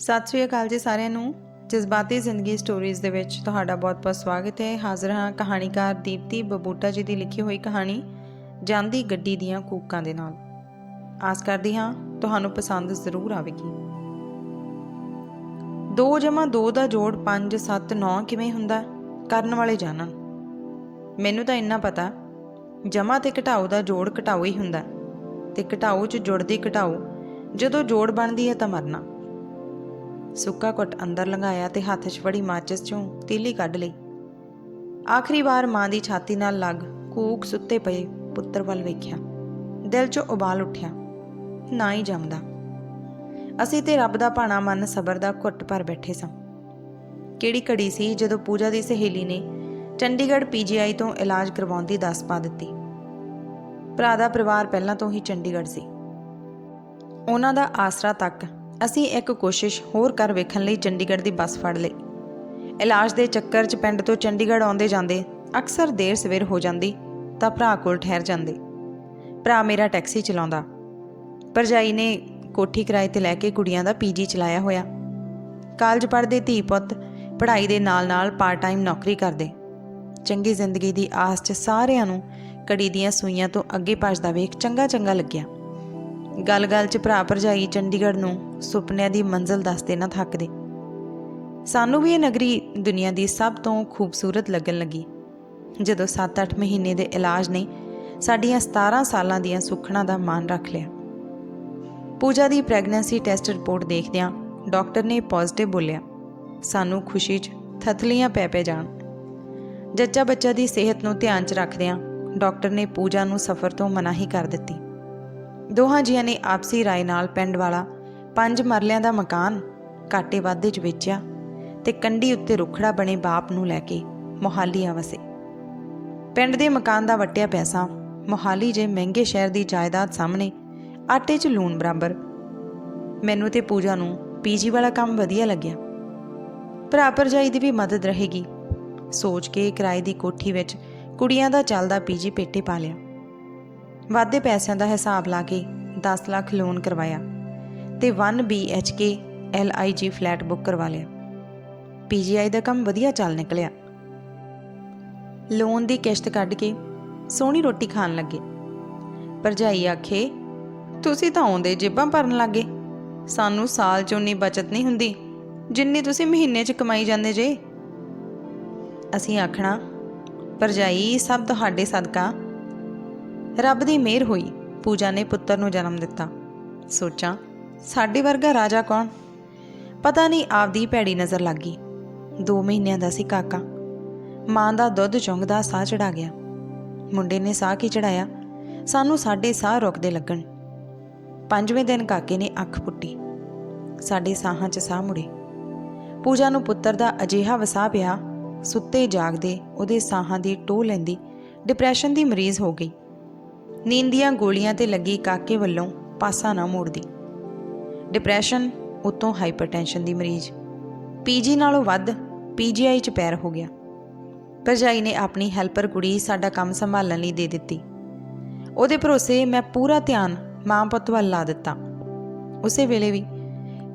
ਸਤਿ ਸ੍ਰੀ ਅਕਾਲ ਜੀ ਸਾਰਿਆਂ ਨੂੰ। ਜਜ਼ਬਾਤੀ ਜ਼ਿੰਦਗੀ ਸਟੋਰੀਜ਼ ਦੇ ਵਿੱਚ ਤੁਹਾਡਾ ਬਹੁਤ-ਬਹੁਤ ਸਵਾਗਤ ਹੈ। ਹਾਜ਼ਰ ਹਾਂ ਕਹਾਣੀਕਾਰ ਦੀਪਤੀ ਬਬੂਟਾ ਜੀ ਦੀ ਲਿਖੀ ਹੋਈ ਕਹਾਣੀ, ਜਾਂਦੀ ਗੱਡੀ ਦੀਆਂ ਕੂਕਾਂ ਦੇ ਨਾਲ। ਆਸ ਕਰਦੀ ਹਾਂ ਤੁਹਾਨੂੰ ਪਸੰਦ ਜ਼ਰੂਰ ਆਵੇਗੀ। 2 ਜਮਾ 2 ਦਾ ਜੋੜ 5 7 9 ਕਿਵੇਂ ਹੁੰਦਾ, ਕਰਨ ਵਾਲੇ ਜਾਣਨ। ਮੈਨੂੰ ਤਾਂ ਇੰਨਾ ਪਤਾ, ਜਮਾ ਤੇ ਘਟਾਓ ਦਾ ਜੋੜ ਘਟਾਓ ਹੀ ਹੁੰਦਾ। ਤੇ ਘਟਾਓ 'ਚ ਜੁੜਦੀ ਘਟਾਓ, ਜਦੋਂ ਜੋੜ ਬਣਦੀ ਹੈ ਤਾਂ ਮਰਨਾ। ਸੁੱਕਾ ਕੁੱਟ ਅੰਦਰ ਲੰਘਾਇਆ ਤੇ ਹੱਥ 'ਚ ਫੜੀ ਮਾਚਿਸ 'ਚੋਂ ਤੀਲੀ ਕੱਢ ਲਈ। ਆਖਰੀ ਵਾਰ ਮਾਂ ਦੀ ਛਾਤੀ ਨਾਲ ਲੱਗ ਕੂਕ ਸੁੱਤੇ ਪਏ ਪੁੱਤਰ ਵੱਲ ਵੇਖਿਆ। ਦਿਲ 'ਚੋਂ ਉਬਾਲ ਉੱਠਿਆ। ਨਾ ਹੀ ਜੰਮਦਾ। ਅਸੀਂ ਤੇ ਰੱਬ ਦਾ ਭਾਣਾ ਮਨ ਸਬਰ ਦਾ ਘੁੱਟ ਭਰ ਬੈਠੇ ਸਾਂ। ਕਿਹੜੀ ਘੜੀ ਸੀ ਜਦੋਂ ਪੂਜਾ ਦੀ ਸਹੇਲੀ ਨੇ ਚੰਡੀਗੜ੍ਹ ਪੀਜੀਆਈ ਤੋਂ ਇਲਾਜ ਕਰਵਾਉਣ ਦੀ ਦੱਸ ਪਾ ਦਿੱਤੀ। ਭਰਾ ਦਾ ਪਰਿਵਾਰ ਪਹਿਲਾਂ ਤੋਂ ਹੀ ਚੰਡੀਗੜ੍ਹ ਸੀ। ਉਹਨਾਂ ਦਾ ਆਸਰਾ ਤੱਕ ਅਸੀਂ ਇੱਕ ਕੋਸ਼ਿਸ਼ ਹੋਰ ਕਰ ਵੇਖਣ ਲਈ ਚੰਡੀਗੜ੍ਹ ਦੀ ਬੱਸ ਫੜ ਲਈ। ਇਲਾਜ ਦੇ ਚੱਕਰ 'ਚ ਪਿੰਡ ਤੋਂ ਚੰਡੀਗੜ੍ਹ ਆਉਂਦੇ ਜਾਂਦੇ ਅਕਸਰ ਦੇਰ ਸਵੇਰ ਹੋ ਜਾਂਦੀ ਤਾਂ ਭਰਾ ਕੋਲ ਠਹਿਰ ਜਾਂਦੇ। ਭਰਾ ਮੇਰਾ ਟੈਕਸੀ ਚਲਾਉਂਦਾ। ਭਰਜਾਈ ਨੇ ਕੋਠੀ ਕਿਰਾਏ ਤੇ ਲੈ ਕੇ ਕੁੜੀਆਂ ਦਾ ਪੀਜੀ ਚਲਾਇਆ ਹੋਇਆ। ਕਾਲਜ ਪੜ੍ਹਦੇ ਧੀ ਪੁੱਤ ਪੜ੍ਹਾਈ ਦੇ ਨਾਲ-ਨਾਲ ਪਾਰਟ ਟਾਈਮ ਨੌਕਰੀ ਕਰਦੇ। ਚੰਗੀ ਜ਼ਿੰਦਗੀ ਦੀ ਆਸ 'ਚ ਸਾਰਿਆਂ ਨੂੰ ਕੜੀ ਦੀਆਂ ਸੂਈਆਂ ਤੋਂ ਅੱਗੇ ਭੱਜਦਾ ਵੇਖ ਚੰਗਾ ਚੰਗਾ ਲੱਗਿਆ। ਗੱਲ-ਗੱਲ 'ਚ ਭਰਾ ਭਰਜਾਈ ਚੰਡੀਗੜ੍ਹ ਨੂੰ ਸੁਪਨਿਆਂ ਦੀ ਮੰਜ਼ਲ ਦੱਸਦੇ ਨਾ ਥੱਕਦੇ ਸਾਨੂੰ ਵੀ ਇਹ ਨਗਰੀ ਦੁਨੀਆ ਦੀ ਸਭ ਤੋਂ ਖੂਬਸੂਰਤ ਲੱਗਣ ਲੱਗੀ। ਜਦੋਂ 7-8 ਮਹੀਨੇ ਦੇ ਇਲਾਜ ਨੇ ਸਾਡੀਆਂ 17 ਸਾਲਾਂ ਦੀਆਂ ਸੁੱਖਣਾ ਦਾ ਮਾਣ ਰੱਖ ਲਿਆ। ਪੂਜਾ ਦੀ ਪ੍ਰੈਗਨੈਂਸੀ ਟੈਸਟ ਰਿਪੋਰਟ ਦੇਖਦਿਆਂ ਡਾਕਟਰ ਨੇ ਪੋਜ਼ਿਟਿਵ ਬੋਲਿਆ, ਸਾਨੂੰ ਖੁਸ਼ੀ 'ਚ ਥਥਲੀਆਂ ਪੈ ਪੈ ਜਾਣ। ਜੱਜਾ ਬੱਚਾ ਦੀ ਸਿਹਤ ਨੂੰ ਧਿਆਨ 'ਚ ਰੱਖਦਿਆਂ ਡਾਕਟਰ ਨੇ ਪੂਜਾ ਨੂੰ ਸਫ਼ਰ ਤੋਂ ਮਨਾਹੀ ਕਰ ਦਿੱਤੀ। ਦੋਹਾਂ ਜੀਆਂ ਨੇ ਆਪਸੀ ਰਾਏ ਨਾਲ ਪਿੰਡ ਵਾਲਾ ਪੰਜ ਮਰਲਿਆਂ ਦਾ ਮਕਾਨ ਘਾਟੇ ਵਾਧੇ 'ਚ ਵੇਚਿਆ ਤੇ ਕੰਢੀ ਉੱਤੇ ਰੁਖੜਾ ਬਣੇ ਬਾਪ ਨੂੰ ਲੈ ਕੇ ਮੋਹਾਲੀ ਆ ਵਸੇ। ਪਿੰਡ ਦੇ ਮਕਾਨ ਦਾ ਵਟਿਆ ਪੈਸਾ ਮੋਹਾਲੀ ਜੇ ਮਹਿੰਗੇ ਸ਼ਹਿਰ ਦੀ ਜਾਇਦਾਦ ਸਾਹਮਣੇ ਆਟੇ 'ਚ ਲੂਣ ਬਰਾਬਰ। ਮੈਨੂੰ ਤੇ ਪੂਜਾ ਨੂੰ ਪੀਜੀ ਵਾਲਾ ਕੰਮ ਵਧੀਆ ਲੱਗਿਆ। ਭਰਾ ਭਰਜਾਈ ਦੀ ਵੀ ਮਦਦ ਰਹੇਗੀ। ਸੋਚ ਕੇ ਕਿਰਾਏ ਦੀ ਕੋਠੀ ਵਿੱਚ ਕੁੜੀਆਂ ਦਾ ਚੱਲਦਾ ਪੀਜੀ ਪੇਟੇ ਪਾ ਲਿਆ। ਵਾਧੇ ਪੈਸਿਆਂ ਦਾ ਹਿਸਾਬ ਲਾ ਕੇ 10 ਲੱਖ ਲੋਨ ਕਰਵਾਇਆ ਤੇ 1 BHK LIG ਫਲੈਟ ਬੁੱਕ ਕਰਵਾ ਲਿਆ। ਪੀਜੀਆਈ ਦਾ ਕੰਮ ਵਧੀਆ ਚੱਲ ਨਿਕਲਿਆ। ਲੋਨ ਦੀ ਕਿਸ਼ਤ ਕੱਢ ਕੇ ਸੋਹਣੀ ਰੋਟੀ ਖਾਣ ਲੱਗੇ। ਭਰਜਾਈ ਆਖੇ, ਤੁਸੀਂ ਤਾਂ ਆਉਂਦੇ ਜੇਬਾਂ ਭਰਨ ਲੱਗੇ। ਸਾਨੂੰ ਸਾਲ 'ਚ ਉਨੀ ਬਚਤ ਨਹੀਂ ਹੁੰਦੀ, ਜਿੰਨੀ ਤੁਸੀਂ ਮਹੀਨੇ 'ਚ ਕਮਾਈ ਜਾਂਦੇ ਜੇ। ਅਸੀਂ ਆਖਣਾ, ਭਰਜਾਈ, ਸਭ ਤੁਹਾਡੇ ਸਦਕਾ। ਰੱਬ ਦੀ ਮਿਹਰ ਹੋਈ, ਪੂਜਾ ਨੇ ਪੁੱਤਰ ਨੂੰ ਜਨਮ ਦਿੱਤਾ। ਸੋਚਾਂ, ਸਾਡੇ ਵਰਗਾ ਰਾਜਾ ਕੌਣ? ਪਤਾ ਨਹੀਂ ਆਪਦੀ ਭੈੜੀ ਨਜ਼ਰ ਲੱਗ ਗਈ। 2 ਮਹੀਨਿਆਂ ਦਾ ਸੀ ਕਾਕਾ। ਮਾਂ ਦਾ ਦੁੱਧ ਚੁੰਗਦਾ ਸਾਹ ਚੜਾ ਗਿਆ। ਮੁੰਡੇ ਨੇ ਸਾਹ ਕੀ ਚੜਾਇਆ ਸਾਨੂੰ ਸਾਡੇ ਸਾਹ ਰੁਕਦੇ ਲੱਗਣ। ਪੰਜਵੇਂ ਦਿਨ ਕਾਕੇ ਨੇ ਅੱਖ ਪੁੱਟੀ। ਸਾਡੇ ਸਾਹਾਂ 'ਚ ਸਾਹ ਮੁੜੇ। ਪੂਜਾ ਨੂੰ ਪੁੱਤਰ ਦਾ ਅਜੀਹਾ ਵਸਾ ਪਿਆ, ਸੁੱਤੇ ਜਾਗਦੇ ਉਹਦੇ ਸਾਹਾਂ ਦੀ ਟੋਹ ਲੈਂਦੀ ਡਿਪਰੈਸ਼ਨ ਦੀ ਮਰੀਜ਼ ਹੋ ਗਈ। ਨੀਂਦ ਦੀਆਂ ਗੋਲੀਆਂ ਤੇ ਲੱਗੀ ਕਾਕੇ ਵੱਲੋਂ ਪਾਸਾ ਨਾ ਮੋੜਦੀ। ਡਿਪਰੈਸ਼ਨ ਉਤੋਂ ਹਾਈਪਰਟੈਂਸ਼ਨ ਦੀ ਮਰੀਜ਼। ਪੀਜੀ ਨਾਲੋਂ ਵੱਧ ਪੀਜੀਆਈ ਚ ਪੈਰ ਹੋ ਗਿਆ। ਭਰਜਾਈ ਨੇ ਆਪਣੀ ਹੈਲਪਰ ਕੁੜੀ ਸਾਡਾ ਕੰਮ ਸੰਭਾਲਣ ਲਈ ਦੇ ਦਿੱਤੀ। ਉਹਦੇ ਭਰੋਸੇ ਮੈਂ ਪੂਰਾ ਧਿਆਨ ਮਾਂ ਪੁੱਤ ਵੱਲ ਲਾ ਦਿੱਤਾ। ਉਸੇ ਵੇਲੇ ਵੀ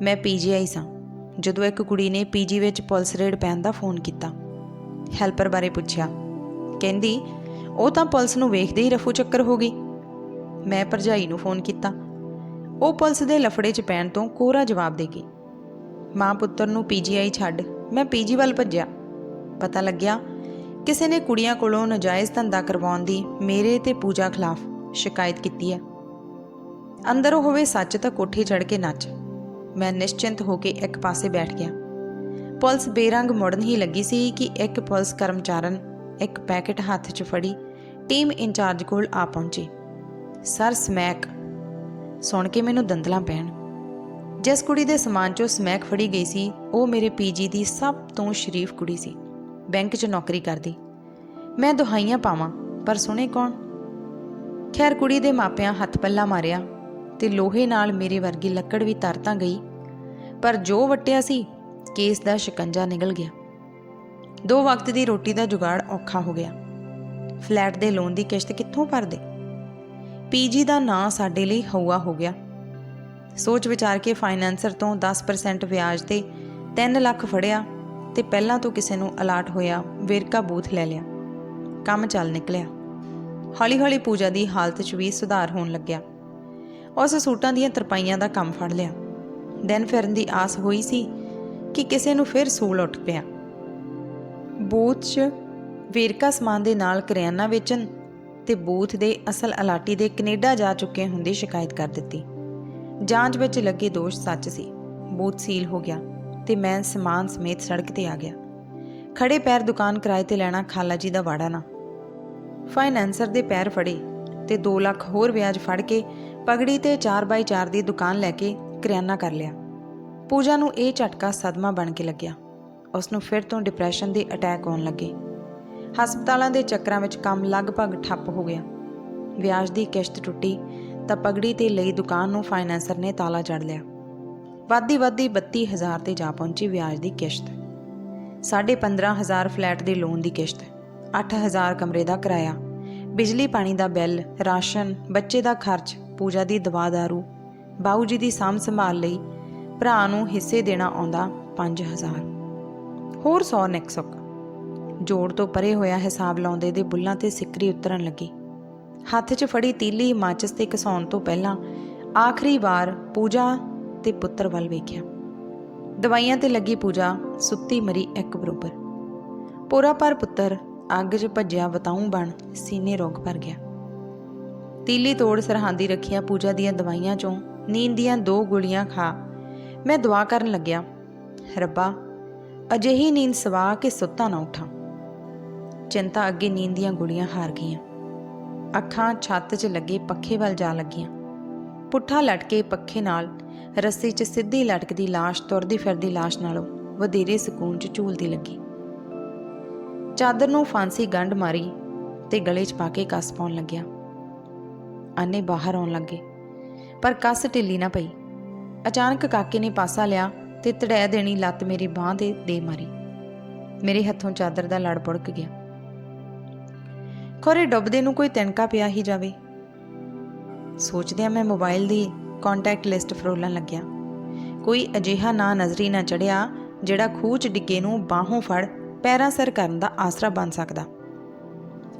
ਮੈਂ ਪੀਜੀਆਈ ਸਾਂ, ਜਦੋਂ ਇੱਕ ਕੁੜੀ ਨੇ ਪੀਜੀ ਵਿੱਚ ਪੁਲਿਸ ਰੇਡ ਪੈਣ ਦਾ ਫੋਨ ਕੀਤਾ। ਹੈਲਪਰ ਬਾਰੇ ਪੁੱਛਿਆ। ਕਹਿੰਦੀ ਉਹ ਤਾਂ ਪੁਲਿਸ ਨੂੰ ਵੇਖਦੇ ਹੀ ਰਫੂ ਚੱਕਰ ਹੋ ਗਈ। ਮੈਂ ਭਰਜਾਈ ਨੂੰ ਫੋਨ ਕੀਤਾ। ਉਹ ਪੁਲਿਸ ਦੇ ਲਫੜੇ 'ਚ ਪੈਣ ਤੋਂ ਕੋਰਾ ਜਵਾਬ ਦੇ ਗਈ ਮਾਂ ਪੁੱਤਰ ਨੂੰ ਪੀਜੀਆਈ ਛੱਡ, ਮੈਂ ਪੀਜੀ ਵੱਲ ਭੱਜਿਆ। ਪਤਾ ਲੱਗਿਆ, ਕਿਸੇ ਨੇ ਕੁੜੀਆਂ ਕੋਲੋਂ ਨਜਾਇਜ਼ ਧੰਦਾ ਕਰਵਾਉਣ ਦੀ ਮੇਰੇ ਤੇ ਪੂਜਾ ਖਿਲਾਫ ਸ਼ਿਕਾਇਤ ਕੀਤੀ ਹੈ। ਅੰਦਰੋਂ ਹੋਵੇ ਸੱਚ ਤਾਂ ਕੋਠੀ ਚੜ ਕੇ ਨੱਚ। ਮੈਂ ਨਿਸ਼ਚਿੰਤ ਹੋ ਕੇ ਇੱਕ ਪਾਸੇ ਬੈਠ ਗਿਆ। ਪੁਲਿਸ ਬੇਰੰਗ ਮੁੜਨ ਹੀ ਲੱਗੀ ਸੀ ਕਿ ਇੱਕ ਪੁਲਿਸ ਕਰਮਚਾਰਨ ਇੱਕ ਪੈਕੇਟ ਹੱਥ 'ਚ ਫੜੀ ਟੀਮ ਇੰਚਾਰਜ ਕੋਲ ਆ ਪਹੁੰਚੇ। Sir, smack. ਸੁਣ ਕੇ ਮੈਨੂੰ ਦੰਦਲਾਂ ਪੈਣ। ਜਿਸ ਕੁੜੀ ਦੇ ਸਮਾਨ 'ਚੋਂ ਸਮੈਕ ਫੜੀ ਗਈ ਸੀ, ਉਹ ਮੇਰੇ ਪੀਜੀ ਦੀ ਸਭ ਤੋਂ ਸ਼ਰੀਫ ਕੁੜੀ ਸੀ। ਬੈਂਕ 'ਚ ਨੌਕਰੀ ਕਰਦੀ। ਮੈਂ ਦੁਹਾਈਆਂ ਪਾਵਾਂ, ਪਰ ਸੁਣੇ ਕੌਣ? ਖੈਰ, ਕੁੜੀ ਦੇ ਮਾਪਿਆਂ ਹੱਥ ਪੱਲਾ ਮਾਰਿਆ ਤੇ ਲੋਹੇ ਨਾਲ ਮੇਰੇ ਵਰਗੀ ਲੱਕੜ ਵੀ ਤਰ ਤਾਂ ਗਈ। ਪਰ ਜੋ ਵਟਿਆ ਸੀ, ਕੇਸ ਦਾ ਸ਼ਿਕੰਜਾ ਨਿਕਲ ਗਿਆ। ਦੋ ਵਕਤ ਦੀ ਰੋਟੀ ਦਾ ਜੁਗਾੜ ਔਖਾ ਹੋ ਗਿਆ। ਫਲੈਟ ਦੇ ਲੋਨ ਦੀ ਕਿਸ਼ਤ ਕਿੱਥੋਂ ਭਰਦੇ? ਪੀਜੀ ਦਾ ਨਾਂ ਸਾਡੇ ਲਈ ਹਊਆ ਹੋ ਗਿਆ। ਸੋਚ ਵਿਚਾਰ ਕੇ ਫਾਈਨੈਂਸਰ ਤੋਂ 10% ਵਿਆਜ ਤੇ 3 ਲੱਖ ਫੜਿਆ ਤੇ ਪਹਿਲਾਂ ਤੋਂ ਕਿਸੇ ਨੂੰ ਅਲਾਟ ਹੋਇਆ ਵੇਰਕਾ ਬੂਥ ਲੈ ਲਿਆ। ਕੰਮ ਚੱਲ ਨਿਕਲਿਆ। ਹੌਲੀ-ਹੌਲੀ ਪੂਜਾ ਦੀ ਹਾਲਤ 'ਚ ਵੀ ਸੁਧਾਰ ਹੋਣ ਲੱਗਿਆ। ਉਸ ਸੂਟਾਂ ਦੀਆਂ ਤਰਪਾਈਆਂ ਦਾ ਕੰਮ ਫੜ ਲਿਆ। ਦਿਨ ਫਿਰਨ ਦੀ ਆਸ ਹੋਈ ਸੀ ਕਿ ਕਿਸੇ ਨੂੰ ਫਿਰ ਸੂਲ ਉੱਠ ਪਿਆ। ਬੂਥ 'ਚ ਵੇਰਕਾ ਸਮਾਨ ਦੇ ਨਾਲ ਕਰਿਆਨਾ ਵੇਚਣ ਤੇ ਬੂਥ ਦੇ ਅਸਲ ਅਲਾਟੀ ਦੇ ਕੈਨੇਡਾ ਜਾ ਚੁੱਕੇ ਹੁੰਦੀ ਸ਼ਿਕਾਇਤ ਕਰ ਦਿੱਤੀ। ਜਾਂਚ ਵਿੱਚ ਲੱਗੇ ਦੋਸ਼ ਸੱਚ ਸੀ। ਬੂਥ ਸੀਲ ਹੋ ਗਿਆ ਤੇ ਮੈਂ ਸਮਾਨ ਸਮੇਤ ਸੜਕ ਤੇ ਆ ਗਿਆ। ਖੜੇ ਪੈਰ ਦੁਕਾਨ ਕਿਰਾਏ ਤੇ ਲੈਣਾ ਖਾਲਾ ਜੀ ਦਾ ਵਾੜਾ ਨਾ। ਫਾਈਨੈਂਸਰ ਦੇ ਪੈਰ ਫੜੇ ਤੇ 2 ਲੱਖ ਹੋਰ ਵਿਆਜ ਫੜ ਕੇ ਪਗੜੀ ਤੇ 4x4 ਦੀ ਦੁਕਾਨ ਲੈ ਕੇ ਕਰਿਆਨਾ ਕਰ ਲਿਆ। ਪੂਜਾ ਨੂੰ ਇਹ ਝਟਕਾ ਸਦਮਾ ਬਣ ਕੇ ਲੱਗਿਆ। ਉਸ ਨੂੰ ਫਿਰ ਤੋਂ ਡਿਪਰੈਸ਼ਨ ਦੇ ਅਟੈਕ ਆਉਣ ਲੱਗੇ। ਹਸਪਤਾਲਾਂ ਦੇ ਚੱਕਰਾਂ ਵਿੱਚ ਕੰਮ ਲਗਭਗ ਠੱਪ ਹੋ ਗਿਆ। ਵਿਆਜ ਦੀ ਕਿਸ਼ਤ ਟੁੱਟੀ ਤਾਂ ਪਗੜੀ ਤੇ ਲਈ ਦੁਕਾਨ ਨੂੰ ਫਾਈਨੈਂਸਰ ਨੇ ਤਾਲਾ ਜੜ ਲਿਆ। ਵਾਦੀ ਵਾਦੀ 32000 ਤੇ ਜਾ ਪਹੁੰਚੀ ਵਿਆਜ ਦੀ ਕਿਸ਼ਤ। 15000 ਫਲੈਟ ਦੇ ਲੋਨ ਦੀ ਕਿਸ਼ਤ। 8000 ਕਮਰੇ ਦਾ ਕਿਰਾਇਆ। ਬਿਜਲੀ ਪਾਣੀ ਦਾ ਬਿੱਲ, ਰਾਸ਼ਨ, ਬੱਚੇ ਦਾ ਖਰਚ, ਪੂਜਾ ਦੀ ਦਵਾ ਦਾਰੂ। ਬਾਊ ਜੀ ਦੀ ਸਾਂਭ ਸੰਭਾਲ ਲਈ ਭਰਾ ਨੂੰ ਹਿੱਸੇ ਦੇਣਾ ਆਉਂਦਾ 5000 ਹੋਰ 100 ਨੈਕਸਕ ਜੋੜ ਤੋਂ ਪਰੇ ਹੋਇਆ ਹਿਸਾਬ ਲਾਉਂਦੇ ਦੇ ਬੁੱਲਾਂ ਤੇ ਸਿੱਕਰੀ ਉਤਰਨ ਲੱਗੀ। ਹੱਥ 'ਚ ਫੜੀ ਤੀਲੀ ਮਾਚਸ ਤੇ ਘਸਾਉਣ ਤੋਂ ਪਹਿਲਾਂ ਆਖਰੀ ਵਾਰ ਪੂਜਾ ਤੇ ਪੁੱਤਰ ਵੱਲ ਵੇਖਿਆ। ਦਵਾਈਆਂ ਤੇ ਲੱਗੀ ਪੂਜਾ ਸੁੱਤੀ ਮਰੀ ਇੱਕ ਬਰੋਬਰ। ਪੂਰਾ ਪਰ ਪੁੱਤਰ ਅੱਗ 'ਚ ਭੱਜਿਆ ਵਤਾਉਂ ਬਣ ਸੀਨੇ ਰੋਗ ਭਰ ਗਿਆ। ਤੀਲੀ ਤੋੜ ਸਰਹਾਂਦੀ ਰੱਖਿਆ ਪੂਜਾ ਦੀਆਂ ਦਵਾਈਆਂ 'ਚੋਂ, ਨੀਂਦ ਦੀਆਂ ਦੋ ਗੋਲੀਆਂ ਖਾ। ਮੈਂ ਦੁਆ ਕਰਨ ਲੱਗਿਆ, ਰੱਬਾ, ਅਜਿਹੀ ਨੀਂਦ ਸਵਾ ਕੇ ਸੁੱਤਾ ਨਾ ਉਠਾਂ। ਚਿੰਤਾ ਅੱਗੇ ਨੀਂਦ ਦੀਆਂ ਗੋਲੀਆਂ ਹਾਰ ਗਈਆਂ। ਅੱਖਾਂ ਛੱਤ 'ਚ ਲੱਗੇ ਪੱਖੇ ਵੱਲ ਜਾ ਲੱਗੀਆਂ। ਪੁੱਠਾ ਲਟਕੇ ਪੱਖੇ ਨਾਲ ਰੱਸੀ 'ਚ ਸਿੱਧੀ ਲਟਕਦੀ ਲਾਸ਼ ਤੁਰਦੀ ਫਿਰਦੀ ਲਾਸ਼ ਨਾਲੋਂ ਵਧੇਰੇ ਸਕੂਨ 'ਚ ਝੂਲਦੀ ਲੱਗੀ। ਚਾਦਰ ਨੂੰ ਫਾਂਸੀ ਗੰਢ ਮਾਰੀ ਤੇ ਗਲੇ 'ਚ ਪਾ ਕੇ ਕੱਸ ਪਾਉਣ ਲੱਗਿਆ। ਅੰਨੇ ਬਾਹਰ ਆਉਣ ਲੱਗੇ, ਪਰ ਕੱਸ ਢਿੱਲੀ ਨਾ ਪਈ। ਅਚਾਨਕ ਕਾਕੇ ਨੇ ਪਾਸਾ ਲਿਆ ਤੇ ਤੜੈ ਦੇਣੀ ਲੱਤ ਮੇਰੀ ਬਾਹ ਤੇ ਦੇ ਮਾਰੀ। ਮੇਰੇ ਹੱਥੋਂ ਚਾਦਰ ਦਾ ਲੜ ਪੁੜਕ ਗਿਆ। ਖਰੇ ਡੁੱਬਦੇ ਨੂੰ ਕੋਈ ਤਿਣਕਾ ਪਿਆ ਹੀ ਜਾਵੇ। ਸੋਚਦਿਆਂ ਮੈਂ ਮੋਬਾਈਲ ਦੀ ਕੰਟੈਕਟ ਲਿਸਟ ਫਰੋਲਣ ਲੱਗਿਆ। ਕੋਈ ਅਜਿਹਾ ਨਾਂ ਨਜ਼ਰੀ ਨਾ ਚੜਿਆ, ਜਿਹੜਾ ਖੂਹ 'ਚ ਡਿੱਗੇ ਨੂੰ ਬਾਹੋਂ ਫੜ ਪੈਰਾਂ ਸਰ ਕਰਨ ਦਾ ਆਸਰਾ ਬਣ ਸਕਦਾ।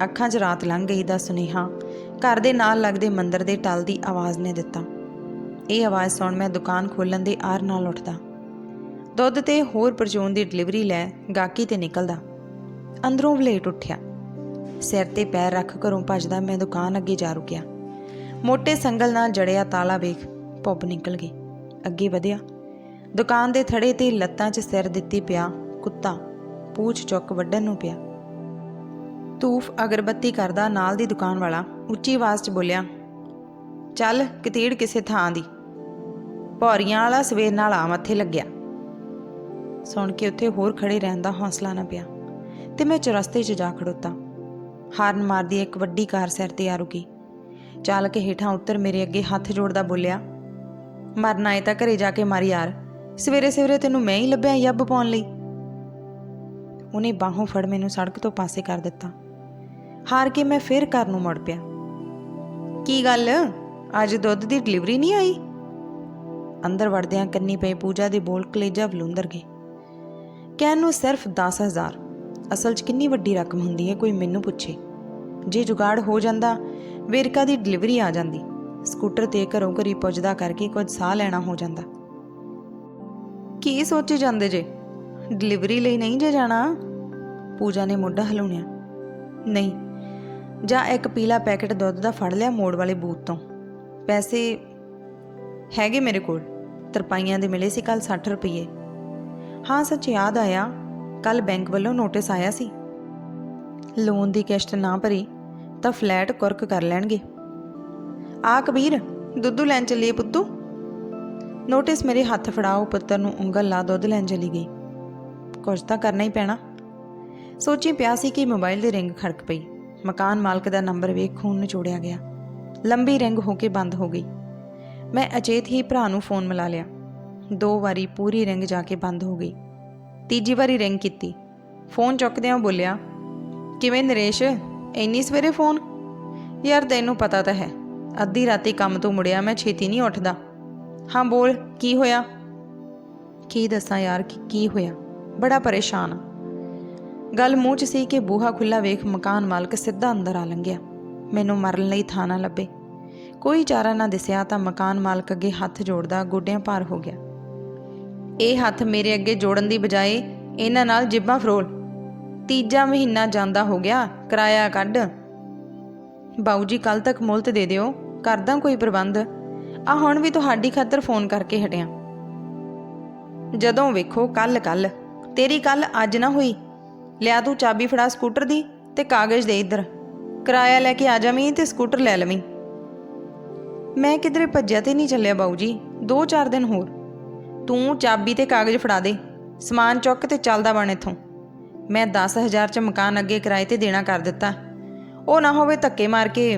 ਅੱਖਾਂ 'ਚ ਰਾਤ ਲੰਘ ਗਈ ਦਾ ਸੁਨੇਹਾ ਘਰ ਦੇ ਨਾਲ ਲੱਗਦੇ ਮੰਦਰ ਦੇ ਟਲ ਦੀ ਆਵਾਜ਼ ਨੇ ਦਿੱਤਾ। ਇਹ ਆਵਾਜ਼ ਸੁਣ ਮੈਂ ਦੁਕਾਨ ਖੋਲਣ ਦੇ ਆਰ ਨਾਲ ਉੱਠਦਾ। ਦੁੱਧ ਤੇ ਹੋਰ ਪਰਚੂਨ ਦੀ ਡਿਲੀਵਰੀ ਲੈ ਗਾਕੀ ਤੇ ਨਿਕਲਦਾ। ਅੰਦਰੋਂ ਵਲੇਟ ਉੱਠਿਆ। ਸਿਰ ਤੇ ਪੈਰ ਰੱਖ ਘਰੋਂ ਭੱਜਦਾ ਮੈਂ ਦੁਕਾਨ ਅੱਗੇ ਜਾ ਰੁਕਿਆ। ਮੋਟੇ ਸੰਗਲ ਨਾਲ ਜੜਿਆ ਤਾਲਾ ਵੇਖ ਭੁੱਬ ਨਿਕਲ ਗਈ। ਅੱਗੇ ਵਧਿਆ। ਦੁਕਾਨ ਦੇ ਥੜੇ ਤੇ ਲੱਤਾਂ 'ਚ ਸਿਰ ਦਿੱਤੀ ਪਿਆ ਕੁੱਤਾ। ਪੂਛ ਚੁੱਕ ਵੱਢਣ ਨੂੰ ਪਿਆ। ਤੂਫ ਅਗਰਬੱਤੀ ਕਰਦਾ ਨਾਲ ਦੀ ਦੁਕਾਨ ਵਾਲਾ ਉੱਚੀ ਆਵਾਜ਼ 'ਚ ਬੋਲਿਆ, ਚੱਲ ਕਿਤੀੜ ਕਿਸੇ ਥਾਂ ਦੀ। ਭੌਰੀਆਂ ਵਾਲਾ ਸਵੇਰ ਨਾਲ ਆ ਮੱਥੇ ਲੱਗਿਆ। ਸੁਣ ਕੇ ਉੱਥੇ ਹੋਰ ਖੜੇ ਰਹਿਣ ਦਾ ਹੌਸਲਾ ਨਾ ਪਿਆ। ਤੇ ਮੈਂ ਚੁਰਸਤੇ 'ਚ ਜਾ ਖੜੋਤਾ। ਹਾਰਨ ਮਾਰਦੀ ਇੱਕ ਵੱਡੀ ਕਾਰ ਸਿਰ ਤੇ ਆ ਰੁਕੀ। ਚਾਲਕ ਹੇਠਾਂ ਉੱਤਰ ਮੇਰੇ ਅੱਗੇ ਹੱਥ ਜੋੜਦਾ ਬੋਲਿਆ, ਮਰਨਾ ਏ ਤਾਂ ਘਰੇ ਜਾ ਕੇ ਮਾਰ ਯਾਰ। ਸਵੇਰੇ ਸਵੇਰੇ ਤੈਨੂੰ ਮੈਂ ਹੀ ਲੱਭਿਆ ਯੱਬ ਪਾਉਣ ਲਈ। ਉਹਨੇ ਬਾਹੋਂ ਫੜ ਮੈਨੂੰ ਸੜਕ ਤੋਂ ਪਾਸੇ ਕਰ ਦਿੱਤਾ। ਹਾਰ ਕੇ ਮੈਂ ਫਿਰ ਘਰ ਨੂੰ ਮੁੜ ਪਿਆ। ਕੀ ਗੱਲ? ਅੱਜ ਦੁੱਧ ਦੀ ਡਿਲੀਵਰੀ ਨਹੀਂ ਆਈ? ਅੰਦਰ ਵੜਦਿਆਂ ਕੰਨੀ ਪਈ ਪੂਜਾ ਦੇ ਬੋਲ ਕਲੇਜਾ ਵਲੁੰਦਰ ਗਏ ਕਹਿਣ ਨੂੰ ਸਿਰਫ 10000 ਅਸਲ 'ਚ ਕਿੰਨੀ ਵੱਡੀ ਰਕਮ ਹੁੰਦੀ ਹੈ ਕੋਈ ਮੈਨੂੰ ਪੁੱਛੇ। ਜੇ ਜੁਗਾੜ ਹੋ ਜਾਂਦਾ, ਵੇਰਕਾ ਦੀ ਡਿਲੀਵਰੀ ਆ ਜਾਂਦੀ। ਸਕੂਟਰ ਤੇ ਘਰੋਂ ਘਰੀ ਪੁੱਜਦਾ ਕਰਕੇ ਕੁਝ ਸਾਹ ਲੈਣਾ ਹੋ ਜਾਂਦਾ। ਕੀ ਸੋਚੇ ਜਾਂਦੇ ਜੇ? ਡਿਲੀਵਰੀ ਲਈ ਨਹੀਂ ਜੇ ਜਾਣਾ? ਪੂਜਾ ਨੇ ਮੋਢਾ ਹਲਾਉਣਿਆ। ਨਹੀਂ, ਜਾਂ ਇੱਕ ਪੀਲਾ ਪੈਕੇਟ ਦੁੱਧ ਦਾ ਫੜ ਲਿਆ ਮੋੜ ਵਾਲੇ ਬੂਥ ਤੋਂ। ਪੈਸੇ ਹੈਗੇ ਮੇਰੇ ਕੋਲ। ਤਰਪਾਈਆਂ ਦੇ ਮਿਲੇ ਸੀ ਕੱਲ 60 ਰੁਪਏ ਹਾਂ, ਸੱਚ ਯਾਦ ਆਇਆ ਕੱਲ ਬੈਂਕ ਵੱਲੋਂ ਨੋਟਿਸ ਆਇਆ ਸੀ। ਲੋਨ ਦੀ ਕਿਸ਼ਤ ਨਾ ਭਰੀ ਤਾਂ ਫਲੈਟ ਕੁਰਕ ਕਰ ਲੈਣਗੇ। ਆ ਕਬੀਰ, ਦੁੱਧ ਲੈਣ ਚੱਲੀਏ ਪੁੱਤੂ। ਨੋਟਿਸ ਮੇਰੇ ਹੱਥ ਫੜਾਓ, ਪੁੱਤਰ ਨੂੰ ਉਂਗਲ ਲਾ ਦੁੱਧ ਲੈਣ ਚਲੀ ਗਈ। ਕੁਝ ਤਾਂ ਕਰਨਾ ਹੀ ਪੈਣਾ। ਸੋਚੀ ਪਿਆ ਸੀ ਕਿ ਮੋਬਾਈਲ ਦੀ ਰਿੰਗ ਖੜਕ ਪਈ। ਮਕਾਨ ਮਾਲਕ ਦਾ ਨੰਬਰ ਵੇਖ ਖੂਨ ਨਿਚੋੜਿਆ ਗਿਆ। ਲੰਬੀ ਰਿੰਗ ਹੋ ਕੇ ਬੰਦ ਹੋ ਗਈ। ਮੈਂ ਅਚੇਤ ਹੀ ਭਰਾ ਨੂੰ ਫੋਨ ਮਿਲਾ ਲਿਆ। ਦੋ ਵਾਰੀ ਪੂਰੀ ਰਿੰਗ ਜਾ ਕੇ ਬੰਦ ਹੋ ਗਈ। ਤੀਜੀ ਵਾਰੀ ਰਿੰਗ ਕੀਤੀ। ਫੋਨ ਚੁੱਕਦਿਆਂ ਬੋਲਿਆ, ਕਿਵੇਂ ਨਰੇਸ਼? ਇੰਨੀ ਸਵੇਰੇ ਫੋਨ? ਯਾਰ ਤੈਨੂੰ ਪਤਾ ਤਾਂ ਹੈ, ਅੱਧੀ ਰਾਤੀ ਕੰਮ ਤੋਂ ਮੁੜਿਆ ਮੈਂ ਛੇਤੀ ਨਹੀਂ ਉੱਠਦਾ। ਹਾਂ ਬੋਲ, ਕੀ ਹੋਇਆ? ਕੀ ਦੱਸਾਂ ਯਾਰ, ਕਿ ਕੀ ਹੋਇਆ? ਬੜਾ ਪਰੇਸ਼ਾਨ ਆ। ਗੱਲ ਮੂੰਹ 'ਚ ਸੀ ਕਿ ਬੂਹਾ ਖੁੱਲਾ ਵੇਖ ਮਕਾਨ ਮਾਲਕ ਸਿੱਧਾ ਅੰਦਰ ਆ ਲੰਘਿਆ। ਮੈਨੂੰ ਮਰਨ ਲਈ ਥਾਂ ਨਾ ਲੱਭੇ। ਕੋਈ ਚਾਰਾ ਨਾ ਦਿਸਿਆ ਤਾਂ ਮਕਾਨ ਮਾਲਕ ਅੱਗੇ ਹੱਥ ਜੋੜਦਾ ਗੋਡਿਆਂ ਭਾਰ ਹੋ ਗਿਆ। ਇਹ ਹੱਥ ਮੇਰੇ ਅੱਗੇ ਜੋੜਨ ਦੀ ਬਜਾਏ ਇਹਨਾਂ ਨਾਲ ਜਿੱਬਾਂ ਫਰੋਲ। ਤੀਜਾ ਮਹੀਨਾ ਜਾਂਦਾ ਹੋ ਗਿਆ, ਕਿਰਾਇਆ ਕੱਢ। ਬਾਊ ਜੀ ਕੱਲ ਤੱਕ ਮੁਲਤ ਦੇ ਦਿਓ ਕਰਦਾ ਕੋਈ ਪ੍ਰਬੰਧ। ਆ ਹੁਣ ਵੀ ਤੁਹਾਡੀ ਖਾਤਰ ਫੋਨ ਕਰਕੇ ਹਟਿਆ। ਜਦੋਂ ਵੇਖੋ ਕੱਲ ਕੱਲ ਤੇਰੀ ਕੱਲ ਅੱਜ ਨਾ ਹੋਈ। ਲਿਆ ਤੂੰ ਚਾਬੀ ਫੜਾ ਸਕੂਟਰ ਦੀ ਤੇ ਕਾਗਜ਼ ਦੇ ਇੱਧਰ। ਕਿਰਾਇਆ ਲੈ ਕੇ ਆ ਜਾਵੀਂ ਤੇ ਸਕੂਟਰ ਲੈ ਲਵੀਂ। ਮੈਂ ਕਿਧਰੇ ਭੱਜਿਆ ਤੇ ਨਹੀਂ ਚੱਲਿਆ ਬਾਊ ਜੀ, ਦੋ ਚਾਰ ਦਿਨ ਹੋਰ। ਤੂੰ ਚਾਬੀ ਤੇ ਕਾਗਜ਼ ਫੜਾ ਦੇ, ਸਮਾਨ ਚੁੱਕ ਤੇ ਚੱਲਦਾ ਬਣ ਇੱਥੋਂ। ਮੈਂ 10000 ਚ ਮਕਾਨ ਅੱਗੇ ਕਿਰਾਏ ਤੇ ਦੇਣਾ ਕਰ ਦਿੱਤਾ। ਉਹ ਨਾ ਹੋਵੇ ਧੱਕੇ ਮਾਰ ਕੇ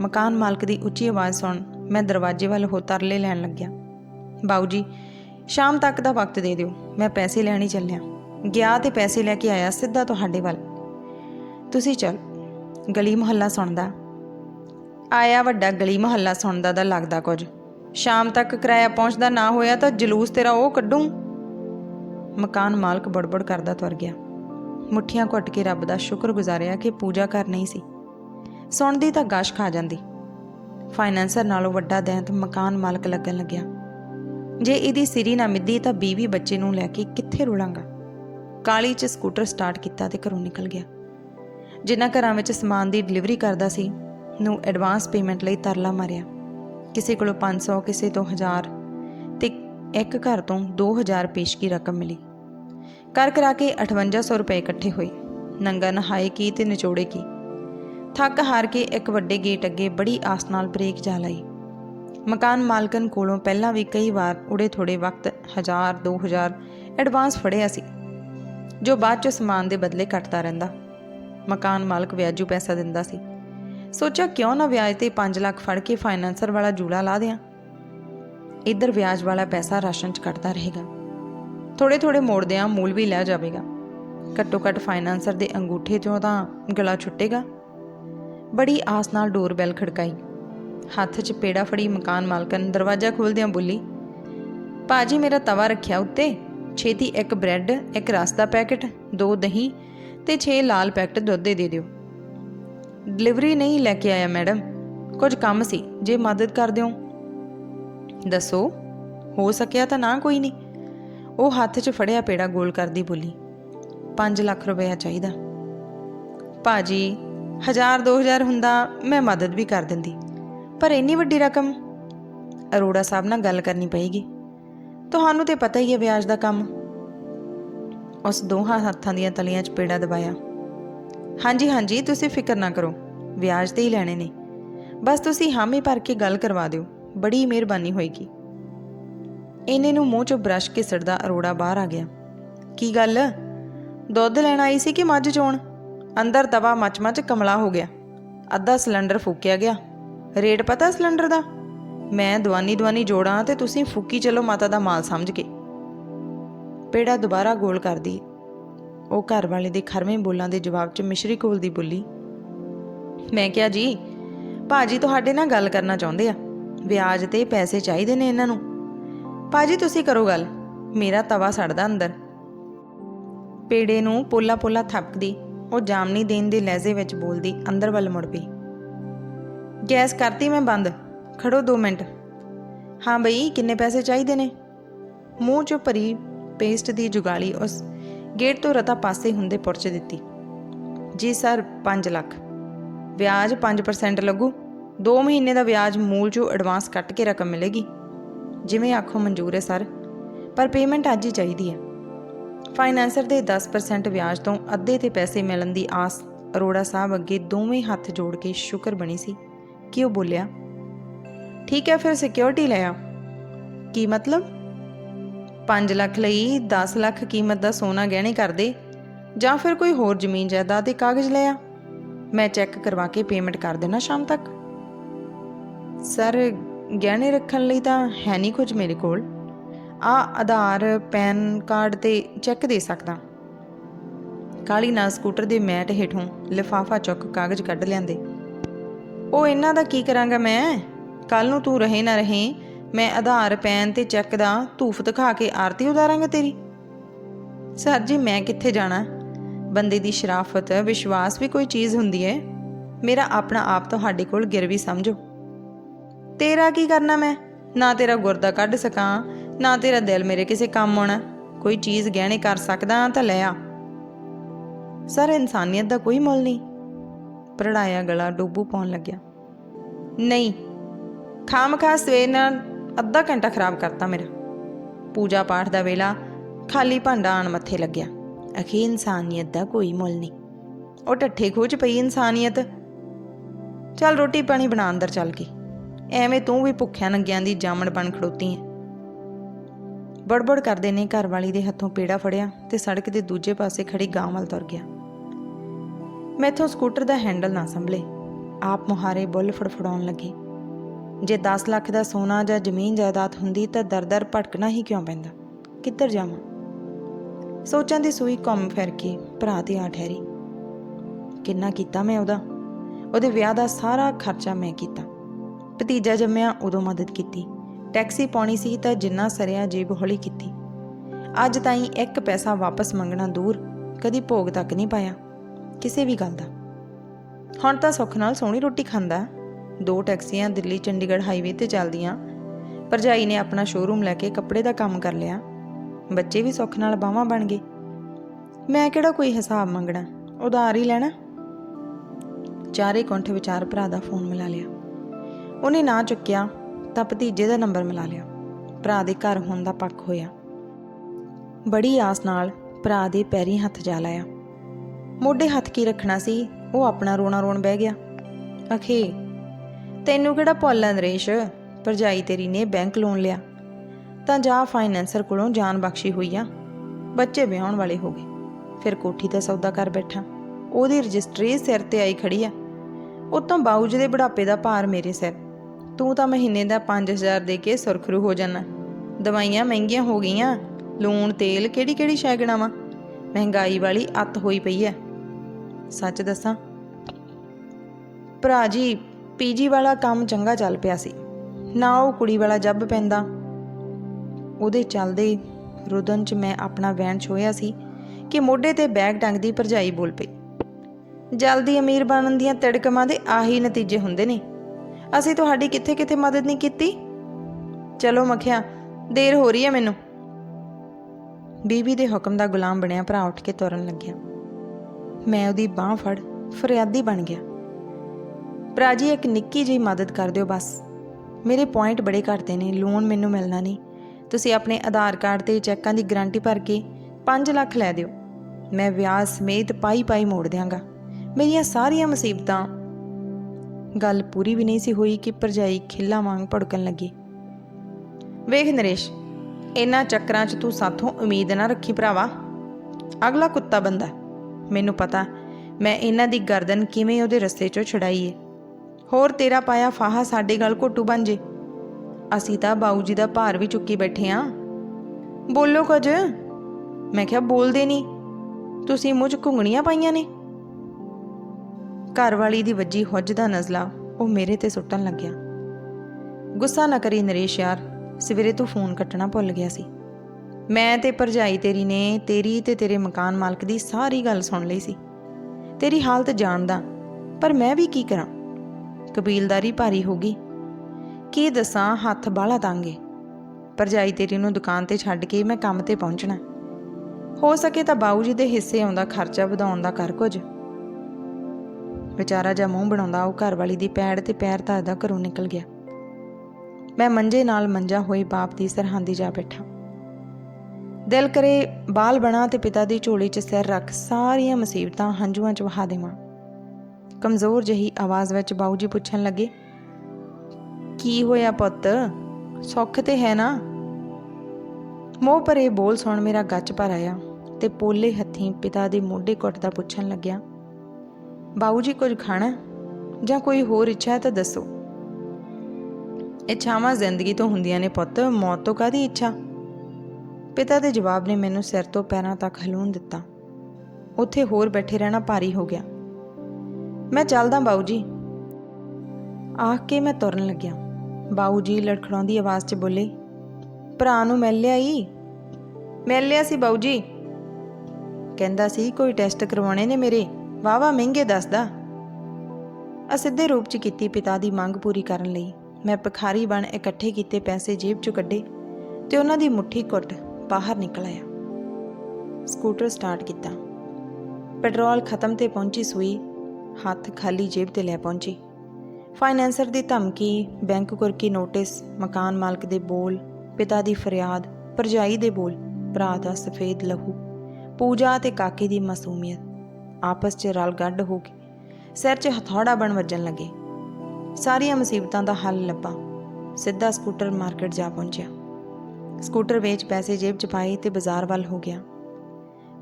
ਮਕਾਨ ਮਾਲਕ ਦੀ ਉੱਚੀ ਆਵਾਜ਼ ਸੁਣ ਮੈਂ ਦਰਵਾਜ਼ੇ ਵੱਲ ਹੋ ਤਰਲੇ ਲੈਣ ਲੱਗਿਆ। ਬਾਊ ਜੀ ਸ਼ਾਮ ਤੱਕ ਦਾ ਵਕਤ ਦੇ ਦਿਓ, ਮੈਂ ਪੈਸੇ ਲੈਣ ਹੀ ਚੱਲਿਆ। ਗਿਆ ਤੇ ਪੈਸੇ ਲੈ ਕੇ ਆਇਆ ਸਿੱਧਾ ਤੁਹਾਡੇ ਵੱਲ। ਤੁਸੀਂ ਚੱਲ, ਗਲੀ ਮੁਹੱਲਾ ਸੁਣਦਾ। ਆਇਆ ਵੱਡਾ ਗਲੀ ਮੁਹੱਲਾ ਸੁਣਦਾ ਦਾ ਲੱਗਦਾ ਕੁਝ। ਸ਼ਾਮ ਤੱਕ ਕਿਰਾਇਆ ਪਹੁੰਚਦਾ ਨਾ ਹੋਇਆ ਤਾਂ ਜਲੂਸ ਤੇਰਾ ਉਹ ਕੱਢੂੰ। ਮਕਾਨ ਮਾਲਕ ਬੜਬੜ ਕਰਦਾ ਤੁਰ ਗਿਆ। ਮੁੱਠੀਆਂ ਘੁੱਟ ਕੇ ਰੱਬ ਦਾ ਸ਼ੁਕਰ ਗੁਜ਼ਾਰਿਆ ਕਿ ਪੂਜਾ ਘਰ ਨਹੀਂ ਸੀ। ਸੁਣਦੀ ਤਾਂ ਗਾਸ਼ ਖਾ ਜਾਂਦੀ। ਫਾਈਨੈਂਸਰ ਨਾਲੋਂ ਵੱਡਾ ਦੈਂਤ ਮਕਾਨ ਮਾਲਕ ਲੱਗਣ ਲੱਗਿਆ। ਜੇ ਇਹਦੀ ਸਿਰੀ ਨਾ ਮਿੱਦੀ ਤਾਂ ਬੀਵੀ ਬੱਚੇ ਨੂੰ ਲੈ ਕੇ ਕਿੱਥੇ ਰੁਲਾਂਗਾ? ਕਾਲੀ 'ਚ ਸਕੂਟਰ ਸਟਾਰਟ ਕੀਤਾ ਤੇ ਘਰੋਂ ਨਿਕਲ ਗਿਆ। ਜਿਨ੍ਹਾਂ ਘਰਾਂ ਵਿੱਚ ਸਮਾਨ ਦੀ ਡਿਲੀਵਰੀ ਕਰਦਾ ਸੀ, ਨੂੰ ਐਡਵਾਂਸ ਪੇਮੈਂਟ ਲਈ ਤਰਲਾ ਮਾਰਿਆ। ਕਿਸੇ ਕੋਲੋਂ 500 ਕਿਸੇ ਤੋਂ 1000 ਇੱਕ ਘਰ ਤੋਂ 2000 ਪੇਸ਼ਗੀ ਰਕਮ ਮਿਲੀ। ਕਰ ਕਰਾ ਕੇ 5800 ਰੁਪਏ ਇਕੱਠੇ ਹੋਏ। ਨੰਗਾ ਨਹਾਏ ਕੀ ਤੇ ਨਿਚੋੜੇ ਕੀ। ਥੱਕ ਹਾਰ ਕੇ ਇੱਕ ਵੱਡੇ ਗੇਟ ਅੱਗੇ ਬੜੀ ਆਸ ਨਾਲ ਬ੍ਰੇਕ ਜਾ ਲਈ। ਮਕਾਨ ਮਾਲਕਨ ਕੋਲੋਂ ਪਹਿਲਾਂ ਵੀ ਕਈ ਵਾਰ ਉੜੇ ਥੋੜੇ ਵਕਤ 1000 2000 ਐਡਵਾਂਸ ਫੜਿਆ ਸੀ, ਜੋ ਬਾਅਦ ਚ ਸਮਾਨ ਦੇ ਬਦਲੇ ਕੱਟਦਾ ਰਹਿੰਦਾ। ਮਕਾਨ ਮਾਲਕ ਵਿਆਜੂ ਪੈਸਾ ਦਿੰਦਾ ਸੀ। ਸੋਚਿਆ ਕਿਉਂ ਨਾ ਵਿਆਜ ਤੇ 5 ਲੱਖ ਫੜ ਕੇ ਫਾਈਨੈਂਸਰ ਵਾਲਾ ਜੂੜਾ ਲਾ ਦਿਆਂ। ਇੱਧਰ ਵਿਆਜ ਵਾਲਾ ਪੈਸਾ ਰਾਸ਼ਨ ਚ ਕੱਟਦਾ ਰਹੇਗਾ। ਥੋੜੇ ਥੋੜੇ ਮੋੜਦਿਆਂ ਮੂਲ ਵੀ ਲੈ ਜਾਵੇਗਾ। ਘੱਟੋ ਘੱਟ ਫਾਈਨੈਂਸਰ ਦੇ ਅੰਗੂਠੇ ਚੋਂ ਤਾਂ ਗਲਾ ਛੁੱਟੇਗਾ। ਬੜੀ ਆਸ ਨਾਲ ਡੋਰਬੈਲ ਖੜਕਾਈ। ਹੱਥ 'ਚ ਪੇੜਾ ਫੜੀ ਮਕਾਨ ਮਾਲਕਨ ਦਰਵਾਜ਼ਾ ਖੋਲਦਿਆਂ ਬੋਲੀ ਪਾਜੀ ਮੇਰਾ ਤਵਾ ਰੱਖਿਆ ਉੱਤੇ। ਛੇਤੀ ਇੱਕ ਬ੍ਰੈਡ, ਇੱਕ ਰਸ ਦਾ ਪੈਕੇਟ, ਦੋ ਦਹੀਂ ਤੇ 6 ਲਾਲ ਪੈਕਟ ਦੁੱਧ ਦੇ ਦੇ ਦਿਓ। ਡਿਲੀਵਰੀ ਨਹੀਂ ਲੈ ਕੇ ਆਇਆ, ਮੈਡਮ। ਕੁਝ ਕੰਮ ਸੀ, ਜੇ ਮਦਦ ਕਰ ਦਿਓ। ਦੱਸੋ, ਹੋ ਸਕਿਆ ਤਾਂ ਨਾ ਕੋਈ ਨਹੀਂ। ਉਹ ਹੱਥ 'ਚ ਫੜਿਆ ਪੇੜਾ ਗੋਲ ਕਰਦੀ ਬੋਲੀ 5 ਲੱਖ ਰੁਪਇਆ ਚਾਹੀਦਾ। ਭਾਜੀ 1000 2000 ਹੁੰਦਾ ਮੈਂ ਮਦਦ ਵੀ ਕਰ ਦਿੰਦੀ, ਪਰ ਇੰਨੀ ਵੱਡੀ ਰਕਮ? ਅਰੋੜਾ ਸਾਹਿਬ ਨਾਲ ਗੱਲ ਕਰਨੀ ਪਏਗੀ। ਤੁਹਾਨੂੰ ਤੇ ਪਤਾ ਹੀ ਹੈ ਵਿਆਜ ਦਾ ਕੰਮ। ਉਸ ਦੋਹਾਂ ਹੱਥਾਂ ਦੀਆਂ ਤਲੀਆਂ 'ਚ ਪੇੜਾ ਦਬਾਇਆ। ਹਾਂਜੀ ਹਾਂਜੀ, ਤੁਸੀਂ ਫਿਕਰ ਨਾ ਕਰੋ, ਵਿਆਜ ਤੇ ਹੀ ਲੈਣੇ ਨੇ। ਬਸ ਤੁਸੀਂ ਹਾਮੀ ਭਰ ਕੇ ਗੱਲ ਕਰਵਾ ਦਿਓ। ਬੜੀ ਮਿਹਰਬਾਨੀ ਹੋਏਗੀ। ਇਹਨੇ ਨੂੰ ਮੂੰਹ 'ਚੋਂ ਬ੍ਰਸ਼ ਕੇ ਸੜਦਾ ਅਰੋੜਾ ਬਾਹਰ ਆ ਗਿਆ। ਕੀ ਗੱਲ? ਦੁੱਧ ਲੈਣ ਆਈ ਸੀ ਕਿ ਮੱਝ ਚੋਣ? ਅੰਦਰ ਤਵਾ ਮਚ-ਮਚ ਕਮਲਾ ਹੋ ਗਿਆ। ਅੱਧਾ ਸਿਲੰਡਰ ਫੂਕਿਆ ਗਿਆ। ਰੇਟ ਪਤਾ ਸਿਲੰਡਰ ਦਾ? ਮੈਂ ਦਵਾਨੀ ਦਵਾਨੀ ਜੋੜਾਂ ਤੇ ਤੁਸੀਂ ਫੂਕੀ ਚਲੋ ਮਾਤਾ ਦਾ ਮਾਲ ਸਮਝ ਕੇ। ਪੇੜਾ ਦੁਬਾਰਾ ਗੋਲ ਕਰਦੀ। ਉਹ ਘਰ ਵਾਲੇ ਦੇ ਖਰਵੇਂ ਬੋਲਾਂ ਦੇ ਜਵਾਬ 'ਚ ਮਿਸ਼ਰੀ ਕੋਲ ਦੀ ਬੋਲੀ, ਮੈਂ ਕਿਹਾ ਜੀ, ਭਾਜੀ ਤੁਹਾਡੇ ਨਾਲ ਗੱਲ ਕਰਨਾ ਚਾਹੁੰਦੇ ਆ। ਵਿਆਜ ਤੇ ਪੈਸੇ ਚਾਹੀਦੇ ਨੇ ਇਹਨਾਂ ਨੂੰ। ਭਾਜੀ, ਤੁਸੀਂ ਕਰੋ ਗੱਲ। ਮੇਰਾ ਤਵਾ ਸੜਦਾ ਅੰਦਰ। ਪੇੜੇ ਨੂੰ ਪੋਲਾ ਪੋਲਾ ਥੱਪਦੀ, ਉਹ ਜਾਮਨੀ ਦੇਣ ਦੇ ਲਹਿਜ਼ੇ ਵਿੱਚ ਬੋਲਦੀ, ਅੰਦਰ ਵੱਲ ਮੁੜ ਪਈ। ਗੈਸ ਕਰਤੀ ਮੈਂ ਬੰਦ। ਖੜੋ 2 ਮਿੰਟ। ਹਾਂ ਬਈ, ਕਿੰਨੇ ਪੈਸੇ ਚਾਹੀਦੇ ਨੇ? ਮੂੰਹ ਚੋਂ ਭਰੀ ਪੇਸਟ ਦੀ ਜੁਗਾਲੀ ਉਸ ਗੇਟ ਤੋਂ ਰਤਾ ਪਾਸੇ ਹੁੰਦੇ ਪੁਰਚ ਦਿੱਤੀ। ਜੀ ਸਰ 5 ਲੱਖ। ਵਿਆਜ 5% ਲੱਗੂ। 2 ਮਹੀਨੇ ਦਾ ਵਿਆਜ ਮੂਲ ਚੋਂ ਐਡਵਾਂਸ ਕੱਟ ਕੇ ਰਕਮ ਮਿਲੇਗੀ। ਜਿਵੇਂ ਆਖੋ ਮਨਜ਼ੂਰ ਹੈ ਸਰ। ਪਰ ਪੇਮੈਂਟ ਅੱਜ ਹੀ ਚਾਹੀਦੀ ਹੈ। ਫਾਈਨੈਂਸਰ ਦੇ 10% ਵਿਆਜ ਤੋਂ ਅੱਧੇ ਤੇ ਪੈਸੇ ਮਿਲਣ ਦੀ ਆਸ ਅਰੋੜਾ ਸਾਹਿਬ ਅੱਗੇ ਦੋਵੇਂ ਹੱਥ ਜੋੜ ਕੇ ਸ਼ੁਕਰ ਬਣੀ ਸੀ। ਕਿ ਉਹ ਬੋਲਿਆ? ਠੀਕ ਹੈ, ਫਿਰ ਸਿਕਿਉਰਿਟੀ ਲੈ ਆ। ਕੀ ਮਤਲਬ? 5 ਲੱਖ ਲਈ 10 ਲੱਖ ਕੀਮਤ ਦਾ ਸੋਨਾ ਗਹਿਣੇ ਕਰ ਦੇ। ਜਾਂ ਫਿਰ ਕੋਈ ਹੋਰ ਜ਼ਮੀਨ ਜਾਇਦਾਦ ਦੇ ਕਾਗਜ਼ ਲੈ ਆ। ਮੈਂ ਚੈੱਕ ਕਰਵਾ ਕੇ ਪੇਮੈਂਟ ਕਰ ਦੇਣਾ ਸ਼ਾਮ ਤੱਕ। ਸਰ, ਗਹਿਣੇ ਰੱਖਣ ਲਈ ਤਾਂ ਹੈ ਨਹੀਂ ਕੁਝ ਮੇਰੇ ਕੋਲ। ਆ ਆਧਾਰ, ਪੈਨ ਕਾਰਡ ਤੇ ਚੈੱਕ ਦੇ ਸਕਦਾ। ਕਾਲੀ ਨਾਲ ਸਕੂਟਰ ਦੇ ਮੈਟ ਹੇਠੋਂ ਲਿਫਾਫਾ ਚੁੱਕ ਕਾਗਜ਼ ਕੱਢ ਲਿਆਂਦੇ। ਉਹ ਇਹਨਾਂ ਦਾ ਕੀ ਕਰਾਂਗਾ ਮੈਂ? ਕੱਲ ਨੂੰ ਤੂੰ ਰਹੇ ਨਾ ਰਹੇ, ਮੈਂ ਆਧਾਰ, ਪੈਨ ਤੇ ਚੈੱਕ ਦਾ ਧੂਫ ਦਿਖਾ ਕੇ ਆਰਤੀ ਉਤਾਰਾਂਗਾ ਤੇਰੀ। ਸਰ ਜੀ, ਮੈਂ ਕਿੱਥੇ ਜਾਣਾ? ਬੰਦੇ ਦੀ ਸ਼ਰਾਫਤ, ਵਿਸ਼ਵਾਸ ਵੀ ਕੋਈ ਚੀਜ਼ ਹੁੰਦੀ ਹੈ। ਮੇਰਾ ਆਪਣਾ ਆਪ ਤੁਹਾਡੇ ਕੋਲ ਗਿਰਵੀ ਸਮਝੋ। ਤੇਰਾ ਕੀ ਕਰਨਾ ਮੈਂ? ਨਾ ਤੇਰਾ ਗੁਰਦਾ ਕੱਢ ਸਕਾਂ, ਨਾ ਤੇਰਾ ਦਿਲ ਮੇਰੇ ਕਿਸੇ ਕੰਮ ਆਉਣਾ। ਕੋਈ ਚੀਜ਼ ਗਹਿਣੇ ਕਰ ਸਕਦਾ ਤਾਂ ਲੈ ਆ। ਸਰ, ਇਨਸਾਨੀਅਤ ਦਾ ਕੋਈ ਮੁੱਲ ਨਹੀਂ। ਪਰੜਾਇਆ ਗਲਾ ਡੋਬੂ ਪਾਉਣ ਲੱਗਿਆ। ਨਹੀਂ। ਖਾਮਖਾ ਸਵੇਰ ਨਾਲ ਅੱਧਾ ਘੰਟਾ ਖਰਾਬ ਕਰਤਾ ਮੇਰਾ। ਪੂਜਾ ਪਾਠ ਦਾ ਵੇਲਾ ਖਾਲੀ ਭਾਂਡਾ ਆਣ ਮੱਥੇ ਲੱਗਿਆ। ਅਖੀ, ਇਨਸਾਨੀਅਤ ਦਾ ਕੋਈ ਮੁੱਲ ਨਹੀਂ। ਉਹ ਟੱਠੇ ਖੋਜ ਪਈ ਇਨਸਾਨੀਅਤ। ਚੱਲ ਰੋਟੀ ਪਾਣੀ ਬਣਾ ਅੰਦਰ ਚੱਲ ਕੇ। ਐਵੇਂ ਤੂੰ ਵੀ ਭੁੱਖਿਆਂ ਨੰਗਿਆਂ ਦੀ ਜਾਮਣ ਬਣ ਖੜੋਤੀ ਹੈ ਬੜਬੜ ਕਰਦੇ ਨੇ ਘਰ ਵਾਲੀ ਦੇ ਹੱਥੋਂ ਪੇੜਾ ਫੜਿਆ ਤੇ ਸੜਕ ਦੇ ਦੂਜੇ ਪਾਸੇ ਖੜੀ ਗਾਂ ਵੱਲ ਤੁਰ ਗਿਆ। ਮੈਥੋਂ ਸਕੂਟਰ ਦਾ ਹੈਂਡਲ ਨਾ ਸੰਭਲੇ। ਆਪ ਮੁਹਾਰੇ ਬੁੱਲ ਫੜਫੜਾਉਣ ਲੱਗੇ। ਜੇ 10 ਲੱਖ ਦਾ ਸੋਨਾ ਜਾਂ ਜ਼ਮੀਨ ਜਾਇਦਾਦ ਹੁੰਦੀ ਤਾਂ ਦਰ-ਦਰ ਭਟਕਣਾ ਹੀ ਕਿਉਂ ਪੈਂਦਾ? ਕਿੱਧਰ ਜਾਵਾਂ? ਸੋਚਾਂ ਦੀ ਸੂਈ ਘੁੰਮ ਫਿਰ ਕੇ ਭਰਾ ਤੇ ਆ ਠਹਿਰੀ। ਕਿੰਨਾ ਕੀਤਾ ਮੈਂ ਉਹਦਾ? ਉਹਦੇ ਵਿਆਹ ਦਾ ਸਾਰਾ ਖਰਚਾ ਮੈਂ ਕੀਤਾ। ਭਤੀਜਾ ਜੰਮਿਆ ਉਦੋਂ ਮਦਦ ਕੀਤੀ। ਟੈਕਸੀ ਪਾਉਣੀ ਸੀ ਤਾਂ ਜਿੰਨਾ ਸਰਿਆ ਜੇਬ ਹੌਲੀ ਕੀਤੀ। ਅੱਜ ਤਾਈਂ ਇੱਕ ਪੈਸਾ ਵਾਪਸ ਮੰਗਣਾ ਦੂਰ ਕਦੀ ਭੋਗ ਤੱਕ ਨਹੀਂ ਪਾਇਆ। ਕਿਸੇ ਵੀ ਗੱਲ ਦਾ। ਹੁਣ ਤਾਂ ਸੁੱਖ ਨਾਲ ਸੋਹਣੀ ਰੋਟੀ ਖਾਂਦਾ। ਦੋ ਟੈਕਸੀਆਂ ਦਿੱਲੀ ਚੰਡੀਗੜ੍ਹ ਹਾਈਵੇ ਤੇ ਚੱਲਦੀਆਂ। ਭਰਜਾਈ ਨੇ ਆਪਣਾ ਸ਼ੋਰੂਮ ਲੈ ਕੇ ਕੱਪੜੇ ਦਾ ਕੰਮ ਕਰ ਲਿਆ। ਬੱਚੇ ਵੀ ਸੁੱਖ ਨਾਲ ਬਾਹਾਂ ਬਣ ਗਏ। ਮੈਂ ਕਿਹੜਾ ਕੋਈ ਹਿਸਾਬ ਮੰਗਣਾ? ਉਧਾਰ ਹੀ ਲੈਣਾ। ਚਾਰੇ ਕੁੰਠ ਵਿਚਾਰ ਭਰਾ ਦਾ ਫੋਨ ਮਿਲਾ ਲਿਆ। ਉਹਨੇ ਨਾ ਚੁੱਕਿਆ ਤਾਂ ਭਤੀਜੇ ਦਾ ਨੰਬਰ ਮਿਲਾ ਲਿਆ। ਭਰਾ ਦੇ ਘਰ ਹੋਣ ਦਾ ਪੱਕ ਹੋਇਆ। ਬੜੀ ਆਸ ਨਾਲ ਭਰਾ ਦੇ ਪੈਰੀ ਹੱਥ ਜਾ ਲਾਇਆ। ਮੋਢੇ ਹੱਥ ਕੀ ਰੱਖਣਾ ਸੀ, ਉਹ ਆਪਣਾ ਰੋਣਾ ਰੋਣ ਬਹਿ ਗਿਆ। ਅਖੇ, ਤੈਨੂੰ ਕਿਹੜਾ ਭੁੱਲ ਹੈ ਨਰੇਸ਼? ਭਰਜਾਈ ਤੇਰੀ ਨੇ ਬੈਂਕ ਲੋਨ ਲਿਆ। ਤਾਂ ਜਾ ਫਾਈਨੈਂਸਰ ਕੋਲੋਂ ਜਾਨ ਬਖਸ਼ੀ ਹੋਈ ਆ। ਬੱਚੇ ਵਿਆਹਣ ਵਾਲੇ ਹੋ ਗਏ। ਫਿਰ ਕੋਠੀ ਦਾ ਸੌਦਾ ਕਰ ਬੈਠਾ। ਉਹਦੀ ਰਜਿਸਟਰੀ ਸਿਰ ਤੇ ਆਈ ਖੜੀ ਆ। ਉਤੋਂ ਬਾਊ ਜੀ ਦੇ ਬੁਢਾਪੇ ਦਾ ਭਾਰ ਮੇਰੇ ਸਿਰ। ਤੂੰ ਤਾਂ ਮਹੀਨੇ ਦਾ 5000 ਦੇ ਕੇ ਸੁਰਖਰੂ ਹੋ ਜਾਣਾ ਦਵਾਈਆਂ ਮਹਿੰਗੀਆਂ ਹੋ ਗਈਆਂ। ਲੂਣ, ਤੇਲ ਕਿਹੜੀ ਕਿਹੜੀ ਸ਼ੈ ਗਣਾਵਾਂ? ਮਹਿੰਗਾਈ ਵਾਲੀ ਅੱਤ ਹੋਈ ਪਈ ਐ। ਸੱਚ ਦੱਸਾਂ? ਭਰਾ ਜੀ, ਪੀਜੀ ਵਾਲਾ ਕੰਮ ਚੰਗਾ ਚੱਲ ਪਿਆ ਸੀ। ਨਾ ਉਹ ਕੁੜੀ ਵਾਲਾ ਜੱਬ ਪੈਂਦਾ। ਉਹਦੇ ਚੱਲਦੇ ਰੁਦਨ 'ਚ ਮੈਂ ਆਪਣਾ ਵੈਣ ਛੋਇਆ ਸੀ ਕਿ ਮੋਢੇ ਤੇ ਬੈਗ ਟੰਗਦੀ ਭਰਜਾਈ ਬੋਲ ਪਈ। ਜਲਦੀ ਅਮੀਰ ਬਣਨ ਦੀਆਂ ਤੜਕਮਾਂ ਦੇ ਆਹੀ ਨਤੀਜੇ ਹੁੰਦੇ ਨੇ। ਅਸੀਂ ਤੁਹਾਡੀ ਕਿੱਥੇ ਕਿੱਥੇ ਮਦਦ ਨਹੀਂ ਕੀਤੀ? ਚਲੋ ਮਖਿਆ, ਦੇਰ ਹੋ ਰਹੀ ਹੈ ਮੈਨੂੰ। ਬੀਬੀ ਦੇ ਹੁਕਮ ਦਾ ਗੁਲਾਮ ਬਣਿਆ, ਭਰਾ ਉੱਠ ਕੇ ਤੁਰਨ ਲੱਗਿਆ। ਮੈਂ ਉਹਦੀ ਬਾਹ ਫੜ, ਫਰਿਆਦੀ ਬਣ ਗਿਆ। ਭਰਾ ਜੀ, ਇੱਕ ਨਿੱਕੀ ਜਿਹੀ ਮਦਦ ਕਰ ਦਿਓ ਬਸ। ਮੇਰੇ ਪੁਆਇੰਟ ਬੜੇ ਘੱਟਦੇ ਨੇ ਲੋਨ ਮੈਨੂੰ ਮਿਲਣਾ ਨਹੀਂ। ਤੁਸੀਂ ਆਪਣੇ ਆਧਾਰ ਕਾਰਡ ਤੇ ਚੈੱਕਾਂ ਦੀ ਗਾਰੰਟੀ ਭਰ ਕੇ 5 ਲੱਖ ਲੈ ਦਿਓ। ਮੈਂ ਵਿਆਜ ਸਮੇਤ ਪਾਈ ਪਾਈ ਮੋੜ ਦਿਆਂਗਾ। ਮੇਰੀਆਂ ਸਾਰੀਆਂ ਮੁਸੀਬਤਾਂ ਗੱਲ ਪੂਰੀ ਵੀ ਨਹੀਂ ਸੀ ਹੋਈ ਕਿ ਭਰਜਾਈ ਖਿੱਲਾ ਵਾਂਗ ਭੜਕਣ ਲੱਗੀ। ਵੇਖ ਨਰੇਸ਼, ਇਹਨਾਂ ਚੱਕਰਾਂ 'ਚ ਤੂੰ ਸਾਥੋਂ ਉਮੀਦ ਨਾ ਰੱਖੀ ਭਰਾਵਾ। ਅਗਲਾ ਕੁੱਤਾ ਬੰਦਾ। ਮੈਨੂੰ ਪਤਾ, ਮੈਂ ਇਹਨਾਂ ਦੀ ਗਰਦਨ ਕਿਵੇਂ ਉਹਦੇ ਰਸਤੇ 'ਚੋਂ ਛਡਾਈ ਏ। ਹੋਰ ਤੇਰਾ ਪਾਇਆ ਫਾਹਾ ਸਾਡੇ ਗੱਲ ਘੋਟੂ ਬਣ ਜੇ। ਅਸੀਂ ਤਾਂ ਬਾਊ ਜੀ ਦਾ ਭਾਰ ਵੀ ਚੁੱਕੀ ਬੈਠੇ ਆਂ। ਬੋਲੋ ਕੁਝ। ਮੈਂ ਕਿਹਾ, ਬੋਲਦੇ ਨਹੀਂ। ਤੁਸੀਂ ਮੁਝ ਘੁੰਗਣੀਆਂ ਪਾਈਆਂ ਨੇ। ਘਰਵਾਲੀ ਦੀ ਵੱਜੀ ਹੁੱਜ ਦਾ ਨਜ਼ਲਾ, ਉਹ ਮੇਰੇ ਤੇ ਸੁੱਟਣ ਲੱਗਿਆ। ਗੁੱਸਾ ਨਾ ਕਰੀ ਨਰੇਸ਼ ਯਾਰ, ਸਵੇਰੇ ਤੂੰ ਫੋਨ ਕੱਟਣਾ ਭੁੱਲ ਗਿਆ ਸੀ। ਮੈਂ ਤੇ ਭਰਜਾਈ ਤੇਰੀ ਨੇ ਤੇਰੀ ਤੇ ਤੇਰੇ ਮਕਾਨ ਮਾਲਕ ਦੀ ਸਾਰੀ ਗੱਲ ਸੁਣ ਲਈ ਸੀ। ਤੇਰੀ ਹਾਲਤ ਜਾਣਦਾ, ਪਰ ਮੈਂ ਵੀ ਕੀ ਕਰਾਂ? ਕਬੀਲਦਾਰੀ ਭਾਰੀ ਹੋ ਗਈ। ਕੀ ਦੱਸਾਂ, ਹੱਥ ਬਾਹਲਾ ਤੰਗੇ ਭਰਜਾਈ ਤੇਰੀ ਨੂੰ ਦੁਕਾਨ ਤੇ ਛੱਡ ਕੇ ਮੈਂ ਕੰਮ ਤੇ ਪਹੁੰਚਣਾ। ਹੋ ਸਕੇ ਤਾਂ ਬਾਊ ਜੀ ਦੇ ਹਿੱਸੇ ਆਉਂਦਾ, ਖਰਚਾ ਵਧਾਉਣ ਦਾ ਕਰ ਕੁਝ। ਵਿਚਾਰਾ ਜਿਹਾ ਮੂੰਹ ਬਣਾਉਂਦਾ, ਉਹ ਘਰ ਵਾਲੀ ਦੀ ਪੈੜ ਤੇ ਪੈਰ ਧਰਦਾ ਘਰੋਂ ਨਿਕਲ ਗਿਆ। ਮੈਂ ਮੰਜੇ ਨਾਲ ਮੰਜਾ ਹੋਈ ਬਾਪ ਦੀ ਸਰਹੰਦੀ ਜਾ ਬੈਠਾ। ਦਿਲ ਕਰੇ ਬਾਲ ਬਣਾ ਤੇ ਪਿਤਾ ਦੀ ਝੋਲੀ 'ਚ ਸਿਰ ਰੱਖ ਸਾਰੀਆਂ ਮੁਸੀਬਤਾਂ ਹੰਝੂਆਂ 'ਚ ਵਹਾ ਦੇਵਾਂ। ਕਮਜ਼ੋਰ ਜਹੀ ਆਵਾਜ਼ ਵਿੱਚ ਬਾਊ ਜੀ ਪੁੱਛਣ ਲੱਗੇ, ਕੀ ਹੋਇਆ ਪੁੱਤ? ਸੁੱਖ ਤੇ ਹੈ ਨਾ? ਮੋਹ ਭਰੇ ਬੋਲ ਸੁਣ ਮੇਰਾ ਗੱਚ ਭਰ ਆਇਆ ਤੇ ਪੋਲੇ ਹੱਥੀਂ ਪਿਤਾ ਦੇ ਮੋਢੇ ਘੁੱਟਦਾ ਪੁੱਛਣ ਲੱਗਿਆ ਬਾਊ ਜੀ ਕੁਝ ਖਾਣਾ ਜਾਂ ਕੋਈ ਹੋਰ ਇੱਛਾ ਹੈ ਤਾਂ ਦੱਸੋ। ਇੱਛਾਵਾਂ ਜ਼ਿੰਦਗੀ ਤੋਂ ਹੁੰਦੀਆਂ ਨੇ ਪੁੱਤ, ਮੌਤ ਤੋਂ ਕਾਦੀ ਇੱਛਾ? ਪਿਤਾ ਦੇ ਜਵਾਬ ਨੇ ਮੈਨੂੰ ਸਿਰ ਤੋਂ ਪੈਰਾਂ ਤੱਕ ਹਲੂਣ ਦਿੱਤਾ। ਉੱਥੇ ਹੋਰ ਬੈਠੇ ਰਹਿਣਾ ਭਾਰੀ ਹੋ ਗਿਆ। ਮੈਂ ਚੱਲਦਾ ਬਾਊ ਜੀ। ਆਖ ਕੇ ਮੈਂ ਤੁਰਨ ਲੱਗਿਆ। ਬਾਊ ਜੀ ਲੜਖੜਾਉਂਦੀ ਆਵਾਜ਼ 'ਚ ਬੋਲੇ, ਭਰਾ ਨੂੰ ਮਿਲ ਲਿਆ ਈ ਮਿਲ ਲਿਆ ਸੀ ਬਾਊ ਜੀ। ਕਹਿੰਦਾ ਸੀ, ਕੋਈ ਟੈਸਟ ਕਰਵਾਉਣੇ ਨੇ ਮੇਰੇ? ਵਾਵਾ ਮਹਿੰਗੇ ਦੱਸਦਾ। ਅਸਿੱਧੇ ਰੂਪ 'ਚ ਕੀਤੀ ਪਿਤਾ ਦੀ ਮੰਗ ਪੂਰੀ ਕਰਨ ਲਈ। ਮੈਂ ਭਿਖਾਰੀ ਬਣ ਇਕੱਠੇ ਕੀਤੇ ਪੈਸੇ ਜੇਬ 'ਚੋਂ ਕੱਢੇ ਤੇ ਉਹਨਾਂ ਦੀ ਮੁੱਠੀ ਘੁੱਟ ਬਾਹਰ ਨਿਕਲ ਆਇਆ। ਸਕੂਟਰ ਸਟਾਰਟ ਕੀਤਾ। ਪੈਟਰੋਲ ਖਤਮ ਤੇ ਪਹੁੰਚੀ ਸੂਈ ਹੱਥ ਖਾਲੀ ਜੇਬ ਤੇ ਲੈ ਪਹੁੰਚੀ। ਫਾਈਨੈਂਸਰ ਦੀ ਧਮਕੀ, ਬੈਂਕ ਕੁਰਕੀ ਨੋਟਿਸ, ਮਕਾਨ ਮਾਲਕ ਦੇ ਬੋਲ, ਪਿਤਾ ਦੀ ਫਰਿਆਦ, ਭਰਜਾਈ ਦੇ ਬੋਲ, ਭਰਾ ਦਾ ਸਫੇਦ ਲਹੂ, ਪੂਜਾ ਤੇ ਕਾਕੇ ਦੀ ਮਾਸੂਮੀਅਤ। ਆਪਸ 'ਚ ਰਲ ਗੱਡ ਹੋ ਕੇ ਸਿਰ 'ਚ ਹਥੌੜਾ ਬਣ ਵੱਜਣ ਲੱਗੇ। ਸਾਰੀਆਂ ਮੁਸੀਬਤਾਂ ਦਾ ਹੱਲ ਲੱਭਾ। ਸਿੱਧਾ ਸਕੂਟਰ ਮਾਰਕੀਟ ਜਾ ਪਹੁੰਚਿਆ। ਸਕੂਟਰ ਵੇਚ ਪੈਸੇ ਜੇਬ 'ਚ ਪਾਏ ਤੇ ਬਾਜ਼ਾਰ ਵੱਲ ਹੋ ਗਿਆ।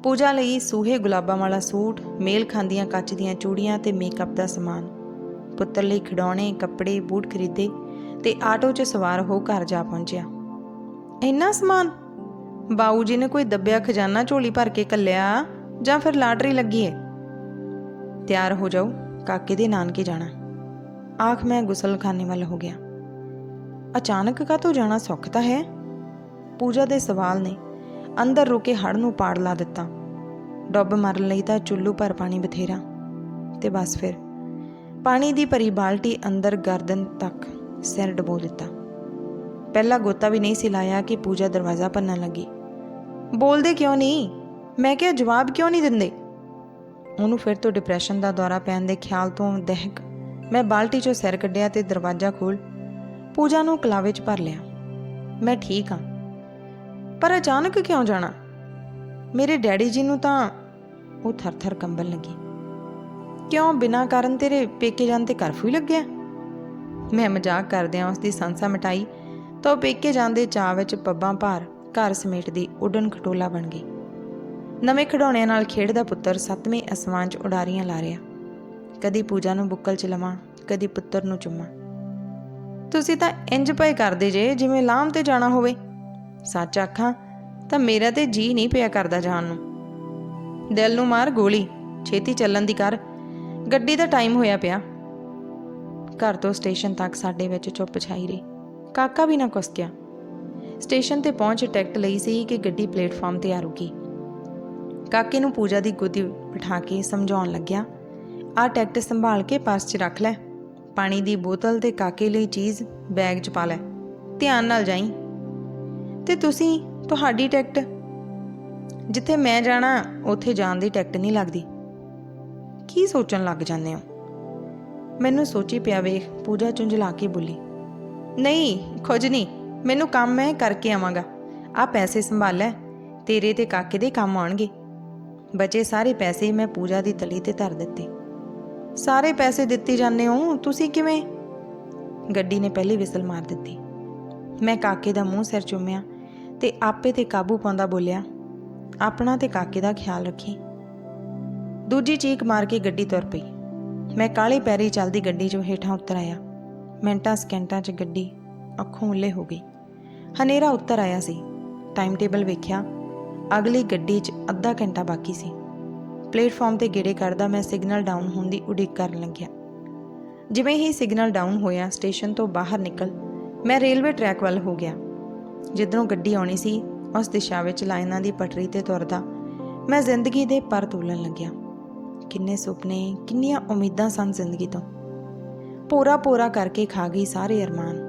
ਪੂਜਾ ਲਈ ਸੂਹੇ ਗੁਲਾਬਾਂ ਵਾਲਾ ਸੂਟ, ਮੇਲ ਖਾਂਦੀਆਂ ਕੱਚ ਦੀਆਂ ਚੂੜੀਆਂ ਤੇ ਮੇਕਅਪ ਦਾ ਸਮਾਨ। ਪੁੱਤਰ ਲਈ ਖਿਡੌਣੇ, ਕੱਪੜੇ, ਬੂਟ ਖਰੀਦੇ ਤੇ ਆਟੋ 'ਚ ਸਵਾਰ ਹੋ ਘਰ ਜਾ ਪਹੁੰਚਿਆ। ਇੰਨਾ ਸਮਾਨ? ਬਾਊ ਜੀ ਨੇ ਕੋਈ ਦੱਬਿਆ ਖਜ਼ਾਨਾ ਝੋਲੀ ਭਰ ਕੇ ਕੱਲਿਆ ਜਾਂ ਫਿਰ ਲਾਟਰੀ ਲੱਗੀ ਏ? ਤਿਆਰ ਹੋ ਜਾਓ, ਕਾਕੇ ਦੇ ਨਾਨਕੇ ਜਾਣਾ। ਆਖ ਮੈਂ ਗੁਸਲਖਾਨੇ ਵੱਲ ਹੋ ਗਿਆ। ਅਚਾਨਕ ਕਾਹਤੋਂ ਜਾਣਾ ਸੌਖ ਤਾਂ ਹੈ? ਪੂਜਾ ਦੇ ਸਵਾਲ ਨੇ, ਅੰਦਰ ਰੁਕੇ ਹੜ ਨੂੰ ਪਾੜ ਲਾ ਦਿੱਤਾ। ਡੁੱਬ ਮਾਰਨ ਲਈ ਤਾਂ ਚੁੱਲੂ ਭਰ ਪਾਣੀ ਬਥੇਰਾ। ਤੇ ਬਸ ਫਿਰ, ਪਾਣੀ ਦੀ ਭਰੀ ਬਾਲਟੀ ਅੰਦਰ ਗਰਦਨ ਤੱਕ ਸਿਰ ਡਬੋ ਦਿੱਤਾ। ਪਹਿਲਾ ਗੋਤਾ ਵੀ ਨਹੀਂ ਸੀ ਲਾਇਆ ਕਿ ਪੂਜਾ ਦਰਵਾਜ਼ਾ ਭੰਨਣ ਲੱਗੀ। ਬੋਲਦੇ ਕਿਉਂ ਨਹੀਂ? ਮੈਂ ਕਿਹਾ ਜਵਾਬ ਕਿਉਂ ਨਹੀਂ ਦਿੰਦੇ? ਉਹਨੂੰ ਫਿਰ ਤੋਂ ਡਿਪਰੈਸ਼ਨ ਦਾ ਦੌਰਾ ਪੈਣ ਦੇ ਖਿਆਲ ਤੋਂ ਦਹਿਕ ਮੈਂ ਬਾਲਟੀ 'ਚੋਂ ਸਿਰ ਕੱਢਿਆ ਤੇ ਦਰਵਾਜ਼ਾ ਖੋਲ ਪੂਜਾ ਨੂੰ ਕਲਾਵੇ 'ਚ ਭਰ ਲਿਆ। ਮੈਂ ਠੀਕ ਹਾਂ। ਪਰ ਅਚਾਨਕ ਕਿਉਂ ਜਾਣਾ? ਮੇਰੇ ਡੈਡੀ ਜੀ ਨੂੰ ਤਾਂ ਉਹ ਥਰ-ਥਰ ਕੰਬਣ ਲੱਗੀ। ਕਿਉਂ ਬਿਨਾਂ ਕਾਰਨ ਤੇਰੇ ਪੇਕੇ ਜਾਣ ਤੇ ਕਰਫਿਊ ਲੱਗਿਆ? ਮੈਂ ਮਜ਼ਾਕ ਕਰਦਿਆਂ ਉਸ ਦੀ ਸੰਸਾ ਮਟਾਈ ਤਾਂ ਉਹ ਪੇਕੇ ਜਾਂਦੇ ਚਾਹ ਵਿੱਚ ਪੱਬਾਂ ਭਾਰ ਘਰ ਸਮੇਟ ਦੀ ਉਡਣ ਖਟੋਲਾ ਬਣ ਗਈ। ਨਵੇਂ ਖਿਡੌਣਿਆਂ ਨਾਲ ਖੇਡਦਾ ਪੁੱਤਰ ਸੱਤਵੇਂ ਅਸਮਾਨ 'ਚ ਉਡਾਰੀਆਂ ਲਾ ਰਿਹਾ। ਕਦੀ ਪੂਜਾ ਨੂੰ ਬੁੱਕਲ 'ਚ ਲਵਾਂ, ਕਦੀ ਪੁੱਤਰ ਨੂੰ ਚੁੰਮਾਂ। ਤੁਸੀਂ ਤਾਂ ਇੰਜ ਪਏ ਕਰਦੇ ਜੇ, ਜਿਵੇਂ ਲਾਮ ਤੇ ਜਾਣਾ ਹੋਵੇ। ਸੱਚ ਆਖਾਂ, ਤਾਂ ਮੇਰਾ ਤੇ ਜੀ ਨਹੀਂ ਪਿਆ ਕਰਦਾ ਜਾਣ ਨੂੰ। ਦਿਲ ਨੂੰ ਮਾਰ ਗੋਲੀ, ਛੇਤੀ ਚੱਲਣ ਦੀ ਕਰ। ਗੱਡੀ ਦਾ ਟਾਈਮ ਹੋਇਆ ਪਿਆ। ਘਰ ਤੋਂ ਸਟੇਸ਼ਨ ਤੱਕ ਸਾਡੇ ਵਿੱਚ ਚੁੱਪ ਛਾਈ ਰਹੀ। ਕਾਕਾ ਵੀ ਨਾ ਕੁਸਕਿਆ ਸਟੇਸ਼ਨ ਤੇ ਪਹੁੰਚ ਟਿਕਟ ਲਈ ਸੀ ਕਿ ਗੱਡੀ ਪਲੇਟਫਾਰਮ ਤੇ ਆ ਰੁਕੀ। ਕਾਕੇ ਨੂੰ ਪੂਜਾ ਦੀ ਗੋਦੀ ਬਿਠਾ ਕੇ ਸਮਝਾਉਣ ਲੱਗਿਆ ਆ ਟੈਕਟ ਸੰਭਾਲ ਕੇ ਪਰਸ 'ਚ ਰੱਖ ਲੈ। ਪਾਣੀ ਦੀ ਬੋਤਲ ਤੇ ਕਾਕੇ ਲਈ ਚੀਜ਼ ਬੈਗ 'ਚ ਪਾ ਲੈ। ਧਿਆਨ ਨਾਲ ਜਾਈ। ਤੇ ਤੁਸੀਂ, ਤੁਹਾਡੀ ਟਿਕਟ? ਜਿੱਥੇ ਮੈਂ ਜਾਣਾ, ਉੱਥੇ ਜਾਣ ਦੀ ਟਿਕਟ ਨਹੀਂ ਲੱਗਦੀ। ਕੀ ਸੋਚਣ ਲੱਗ ਜਾਂਦੇ ਹੋ? ਮੈਨੂੰ ਸੋਚੀ ਪਿਆ ਵੇਖ, ਪੂਜਾ ਚੁੰਝਲਾ ਕੇ ਬੋਲੀ, ਨਹੀਂ, ਕੁਝ ਨਹੀਂ, ਮੈਨੂੰ ਕੰਮ ਹੈ, ਕਰਕੇ ਆਵਾਂਗਾ। ਆ ਪੈਸੇ ਸੰਭਾਲ ਲੈ, ਤੇਰੇ ਤੇ ਕਾਕੇ ਦੇ ਕੰਮ ਆਉਣਗੇ। ਬਚੇ ਸਾਰੇ ਪੈਸੇ ਮੈਂ ਪੂਜਾ ਦੀ ਤਲੀ ਤੇ ਧਰ ਦਿੱਤੇ। ਸਾਰੇ ਪੈਸੇ ਦਿੱਤੇ ਜਾਂਦੇ ਹੋ, ਤੁਸੀਂ ਕਿਵੇਂ? ਗੱਡੀ ਨੇ ਪਹਿਲੀ ਵਿਸਲ ਮਾਰ ਦਿੱਤੀ। ਮੈਂ ਕਾਕੇ ਦਾ ਮੂੰਹ ਸਿਰ ਚੁੰਮਿਆ ਤੇ ਆਪੇ ਤੇ ਕਾਬੂ ਪਾਉਂਦਾ ਬੋਲਿਆ, ਆਪਣਾ ਤੇ ਕਾਕੇ ਦਾ ਖਿਆਲ ਰੱਖੀ। ਦੂਜੀ ਚੀਕ ਮਾਰ ਕੇ ਗੱਡੀ ਤੁਰ ਪਈ। ਮੈਂ ਕਾਲੇ ਪੈਰੀ ਚੱਲਦੀ ਗੱਡੀ 'ਚੋਂ ਹੇਠਾਂ ਉਤਰ ਆਇਆ। ਮਿੰਟਾਂ ਸਕਿੰਟਾਂ 'ਚ ਗੱਡੀ ਅੱਖੋਂ ਉੱਲੇ ਹੋ ਗਈ। ਹਨੇਰਾ ਉੱਤਰ ਆਇਆ ਸੀ। ਟਾਈਮ ਟੇਬਲ ਵੇਖਿਆ ਅਗਲੀ ਗੱਡੀ 'ਚ ਅੱਧਾ ਘੰਟਾ ਬਾਕੀ ਸੀ। ਪਲੇਟਫਾਰਮ ਤੇ ਗੇੜੇ ਕਰਦਾ ਮੈਂ ਸਿਗਨਲ ਡਾਊਨ ਹੋਣ ਦੀ ਉਡੀਕ ਕਰਨ ਲੱਗਿਆ। ਜਿਵੇਂ ਹੀ ਸਿਗਨਲ ਡਾਊਨ ਹੋਇਆ, ਸਟੇਸ਼ਨ ਤੋਂ ਬਾਹਰ ਨਿਕਲ ਮੈਂ ਰੇਲਵੇ ਟਰੈਕ ਵੱਲ ਹੋ ਗਿਆ। ਜਿੱਧਰੋਂ ਗੱਡੀ ਆਉਣੀ ਸੀ, ਉਸ ਦਿਸ਼ਾ ਵਿੱਚ ਲਾਈਨਾਂ ਦੀ ਪਟੜੀ ਤੇ ਤੁਰਦਾ ਮੈਂ ਜ਼ਿੰਦਗੀ ਦੇ ਪਰ ਤੋਲਣ ਲੱਗਿਆ। ਕਿੰਨੇ ਸੁਪਨੇ, ਕਿੰਨੀਆਂ ਉਮੀਦਾਂ ਸਨ ਜ਼ਿੰਦਗੀ ਤੋਂ। ਪੂਰਾ ਪੂਰਾ ਕਰਕੇ ਖਾ ਗਈ ਸਾਰੇ ਅਰਮਾਨ।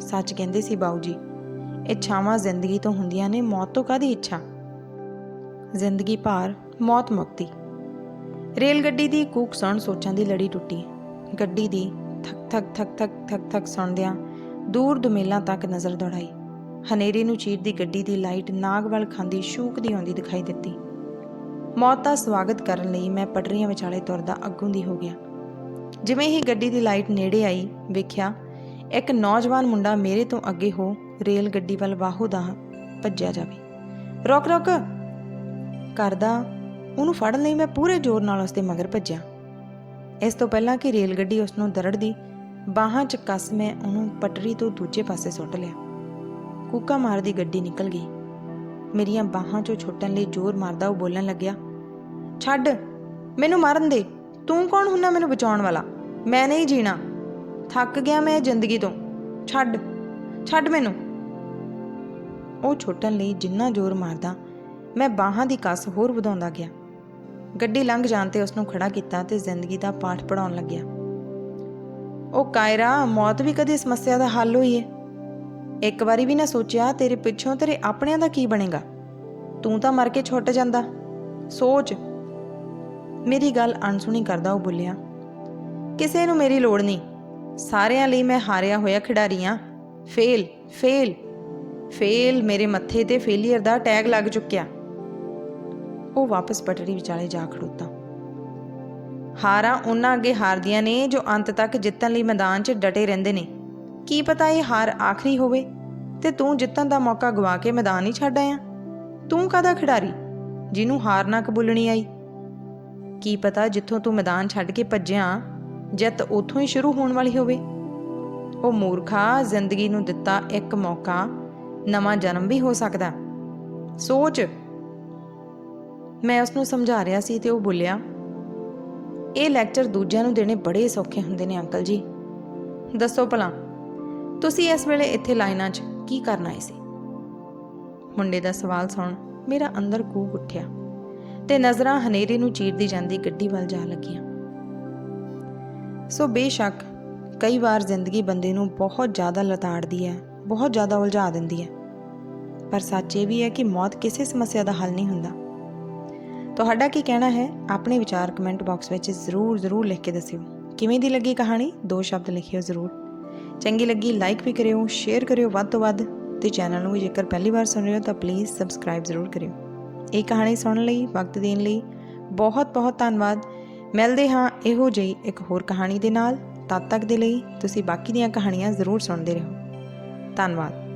ਸੱਚ ਕਹਿੰਦੇ ਸੀ ਬਾਊ ਜੀ ਇੱਛਾਵਾਂ ਜ਼ਿੰਦਗੀ ਤੋਂ ਹੁੰਦੀਆਂ ਨੇ, ਮੌਤ ਤੋਂ ਕਾਦੀ ਇੱਛਾ? ਜ਼ਿੰਦਗੀ ਭਾਰ, ਮੌਤ ਮੁਕਤੀ। ਰੇਲ ਗੱਡੀ ਦੀ ਕੂਕ ਸੁਣ ਸੋਚਾਂ ਦੀ ਲੜੀ ਟੁੱਟੀ। ਗੱਡੀ ਦੀ ਥਕ ਥਕ ਥਕ ਥਕ ਥਕ ਥਕ ਸੁਣਦਿਆਂ ਦੂਰ ਦੁਮੇਲਾਂ ਤੱਕ ਨਜ਼ਰ ਦੌੜਾਈ। ਹਨੇਰੇ ਨੂੰ ਚੀਰਦੀ ਗੱਡੀ ਦੀ ਲਾਈਟ ਨਾਗ ਵੱਲ ਖਾਂਦੀ ਸ਼ੂਕਦੀ ਆਉਂਦੀ ਦਿਖਾਈ ਦਿੱਤੀ। ਮੌਤ ਦਾ ਸਵਾਗਤ ਕਰਨ ਲਈ ਮੈਂ ਪਟਰੀਆਂ ਵਿਚਾਲੇ ਤੁਰਦਾ ਅੱਗੋਂ ਦੀ ਹੋ ਗਿਆ। ਜਿਵੇਂ ਹੀ ਗੱਡੀ ਦੀ ਲਾਈਟ ਨੇੜੇ ਆਈ, ਵੇਖਿਆ, ਇੱਕ ਨੌਜਵਾਨ ਮੁੰਡਾ ਮੇਰੇ ਤੋਂ ਅੱਗੇ ਹੋ ਰੇਲ ਗੱਡੀ ਵੱਲ ਬਾਹੂ ਦਾ ਭੱਜਿਆ ਜਾਵੇ। ਰੁਕ ਰੁਕ। ਕਰਦਾ ਉਹਨੂੰ ਫੜਨ ਲਈ ਮੈਂ ਪੂਰੇ ਜ਼ੋਰ ਨਾਲ ਉਸਦੇ ਮਗਰ ਭੱਜਿਆ। ਇਸ ਤੋਂ ਪਹਿਲਾਂ ਕਿ ਰੇਲ ਗੱਡੀ ਉਸ ਨੂੰ ਦਰੜਦੀ, ਬਾਹਾਂ 'ਚ ਕੱਸ ਮੈਂ ਉਹਨੂੰ ਪਟਰੀ ਤੋਂ ਦੂਜੇ ਪਾਸੇ ਸੁੱਟ ਲਿਆ। ਕੂਕਾ ਮਾਰਦੀ ਗੱਡੀ ਨਿਕਲ ਗਈ। ਮੇਰੀਆਂ ਬਾਹਾਂ 'ਚੋਂ ਛੁੱਟਣ ਲਈ ਜ਼ੋਰ ਮਾਰਦਾ ਉਹ ਬੋਲਣ ਲੱਗਿਆ, ਛੱਡ, ਮੈਨੂੰ ਮਾਰਨ ਦੇ। ਤੂੰ ਕੌਣ ਹੁੰਨਾ ਮੈਨੂੰ ਬਚਾਉਣ ਵਾਲਾ? ਮੈਂ ਨਹੀਂ ਜੀਣਾ। ਥੱਕ ਗਿਆ ਮੈਂ ਜ਼ਿੰਦਗੀ ਤੋਂ। ਛੱਡ ਛੱਡ ਮੈਨੂੰ। ਉਹ ਛੁੱਟਣ ਲਈ ਜਿੰਨਾ ਜ਼ੋਰ ਮਾਰਦਾ, ਮੈਂ ਬਾਹਾਂ ਦੀ ਕੱਸ ਹੋਰ ਵਧਾਉਂਦਾ ਗਿਆ। ਗੱਡੀ ਲੰਘ ਜਾਣ ਤੇ ਉਸ ਨੂੰ ਖੜਾ ਕੀਤਾ ਤੇ ਜ਼ਿੰਦਗੀ ਦਾ ਪਾਠ ਪੜਾਉਣ ਲੱਗਿਆ। ਉਹ ਕਾਇਰਾ, ਮੌਤ ਵੀ ਕਦੇ ਸਮੱਸਿਆ ਦਾ ਹੱਲ ਹੋਈ ਏ? ਇੱਕ ਵਾਰੀ ਵੀ ਨਾ ਸੋਚਿਆ ਤੇਰੇ ਪਿੱਛੋਂ ਤੇਰੇ ਆਪਣਿਆਂ ਦਾ ਕੀ ਬਣੇਗਾ? ਤੂੰ ਤਾਂ ਮਰ ਕੇ ਛੁੱਟ ਜਾਂਦਾ। ਸੋਚ। ਮੇਰੀ ਗੱਲ ਅਣਸੁਣੀ ਕਰਦਾ ਉਹ ਬੋਲਿਆ, ਕਿਸੇ ਨੂੰ ਮੇਰੀ ਲੋੜ ਨਹੀਂ। ਸਾਰਿਆਂ ਲਈ ਮੈਂ ਹਾਰਿਆ ਹੋਇਆ ਖਿਡਾਰੀ ਹਾਂ ਫੇਲ ਫੇਲ। ਫੇਲ ਮੇਰੇ ਮੱਥੇ ਤੇ ਫੇਲੀਅਰ ਦਾ ਟੈਗ ਲੱਗ ਚੁੱਕਿਆ। ਉਹ ਵਾਪਸ ਪਟੜੀ ਵਿਚਾਲੇ ਜਾ ਖੜੋਤਾ। ਹਾਰਾਂ ਉਹਨਾਂ ਅੱਗੇ ਹਾਰਦੀਆਂ ਨੇ ਜੋ ਅੰਤ ਤੱਕ ਜਿੱਤਣ ਲਈ ਮੈਦਾਨ 'ਚ ਡਟੇ ਰਹਿੰਦੇ ਨੇ। ਕੀ ਪਤਾ ਇਹ ਹਾਰ ਆਖਰੀ ਹੋਵੇ ਤੇ ਤੂੰ ਜਿੱਤਣ ਦਾ ਮੌਕਾ ਗਵਾ ਕੇ ਮੈਦਾਨ ਹੀ ਛੱਡ ਆਇਆ। ਤੂੰ ਕਾਹਦਾ ਖਿਡਾਰੀ? ਜਿਹਨੂੰ ਹਾਰ ਨਾ ਕਬੂਲਣੀ ਆਈ। ਕੀ ਪਤਾ ਜਿੱਥੋਂ ਤੂੰ ਮੈਦਾਨ ਛੱਡ ਕੇ ਭੱਜਿਆ, ਜਿੱਤ ਉੱਥੋਂ ਹੀ ਸ਼ੁਰੂ ਹੋਣ ਵਾਲੀ ਹੋਵੇ। ਉਹ ਮੂਰਖਾ ਜ਼ਿੰਦਗੀ ਨੂੰ ਦਿੱਤਾ ਇੱਕ ਮੌਕਾ ਨਵਾਂ ਜਨਮ ਵੀ ਹੋ ਸਕਦਾ ਸੋਚ। ਮੈਂ ਉਸ ਨੂੰ ਸਮਝਾ ਰਿਹਾ ਸੀ ਤੇ ਉਹ ਬੋਲਿਆ, ਇਹ ਲੈਕਚਰ ਦੂਜਿਆਂ ਨੂੰ ਦੇਣੇ ਬੜੇ ਸੌਖੇ ਹੁੰਦੇ ਨੇ, ਅੰਕਲ ਜੀ। ਦੱਸੋ ਭਲਾ, ਤੁਸੀਂ ਇਸ ਵੇਲੇ ਇੱਥੇ ਲਾਈਨਾਂ 'ਚ ਕੀ ਕਰਨ ਆਏ ਸੀ? ਮੁੰਡੇ ਦਾ ਸਵਾਲ ਸੁਣ ਮੇਰਾ ਅੰਦਰ ਕੂਕ ਉੱਠਿਆ ਤੇ ਨਜ਼ਰਾਂ ਹਨੇਰੇ ਨੂੰ ਚੀਰਦੀ ਜਾਂਦੀ ਗੱਡੀ ਵੱਲ ਜਾ ਲੱਗੀਆਂ। ਸੋ ਬੇਸ਼ੱਕ ਕਈ ਵਾਰ ਜ਼ਿੰਦਗੀ ਬੰਦੇ ਨੂੰ ਬਹੁਤ ਜ਼ਿਆਦਾ ਲਤਾੜਦੀ ਹੈ, ਬਹੁਤ ਜ਼ਿਆਦਾ ਉਲਝਾ ਦਿੰਦੀ ਹੈ। ਪਰ ਸੱਚ ਇਹ ਵੀ ਹੈ ਕਿ ਮੌਤ ਕਿਸੇ ਸਮੱਸਿਆ ਦਾ ਹੱਲ ਨਹੀਂ ਹੁੰਦਾ। ਤੁਹਾਡਾ ਕੀ ਕਹਿਣਾ ਹੈ? ਆਪਣੇ ਵਿਚਾਰ ਕਮੈਂਟ ਬਾਕਸ ਵਿੱਚ ਜ਼ਰੂਰ ਜ਼ਰੂਰ ਲਿਖ ਕੇ ਦੱਸਿਓ। ਕਿਵੇਂ ਦੀ ਲੱਗੀ ਕਹਾਣੀ? ਦੋ ਸ਼ਬਦ ਲਿਖਿਓ ਜ਼ਰੂਰ। ਚੰਗੀ ਲੱਗੀ ਲਾਈਕ ਵੀ ਕਰਿਓ, ਸ਼ੇਅਰ ਕਰਿਓ ਵੱਧ ਤੋਂ ਵੱਧ। ਤੇ ਚੈਨਲ ਨੂੰ ਵੀ ਜੇਕਰ ਪਹਿਲੀ ਵਾਰ ਸੁਣ ਰਹੇ ਹੋ ਤਾਂ ਪਲੀਜ਼ ਸਬਸਕ੍ਰਾਈਬ ਜ਼ਰੂਰ ਕਰਿਓ। ਇਹ ਕਹਾਣੀ ਸੁਣਨ ਲਈ, ਵਕਤ ਦੇਣ ਲਈ ਬਹੁਤ ਬਹੁਤ ਧੰਨਵਾਦ। ਮਿਲਦੇ ਹਾਂ ਇਹੋ ਜਿਹੀ ਇੱਕ ਹੋਰ ਕਹਾਣੀ ਦੇ ਨਾਲ। ਤਦ ਤੱਕ ਦੇ ਲਈ ਤੁਸੀਂ ਬਾਕੀ ਦੀਆਂ ਕਹਾਣੀਆਂ ਜ਼ਰੂਰ ਸੁਣਦੇ ਰਹੋ। ਧੰਨਵਾਦ।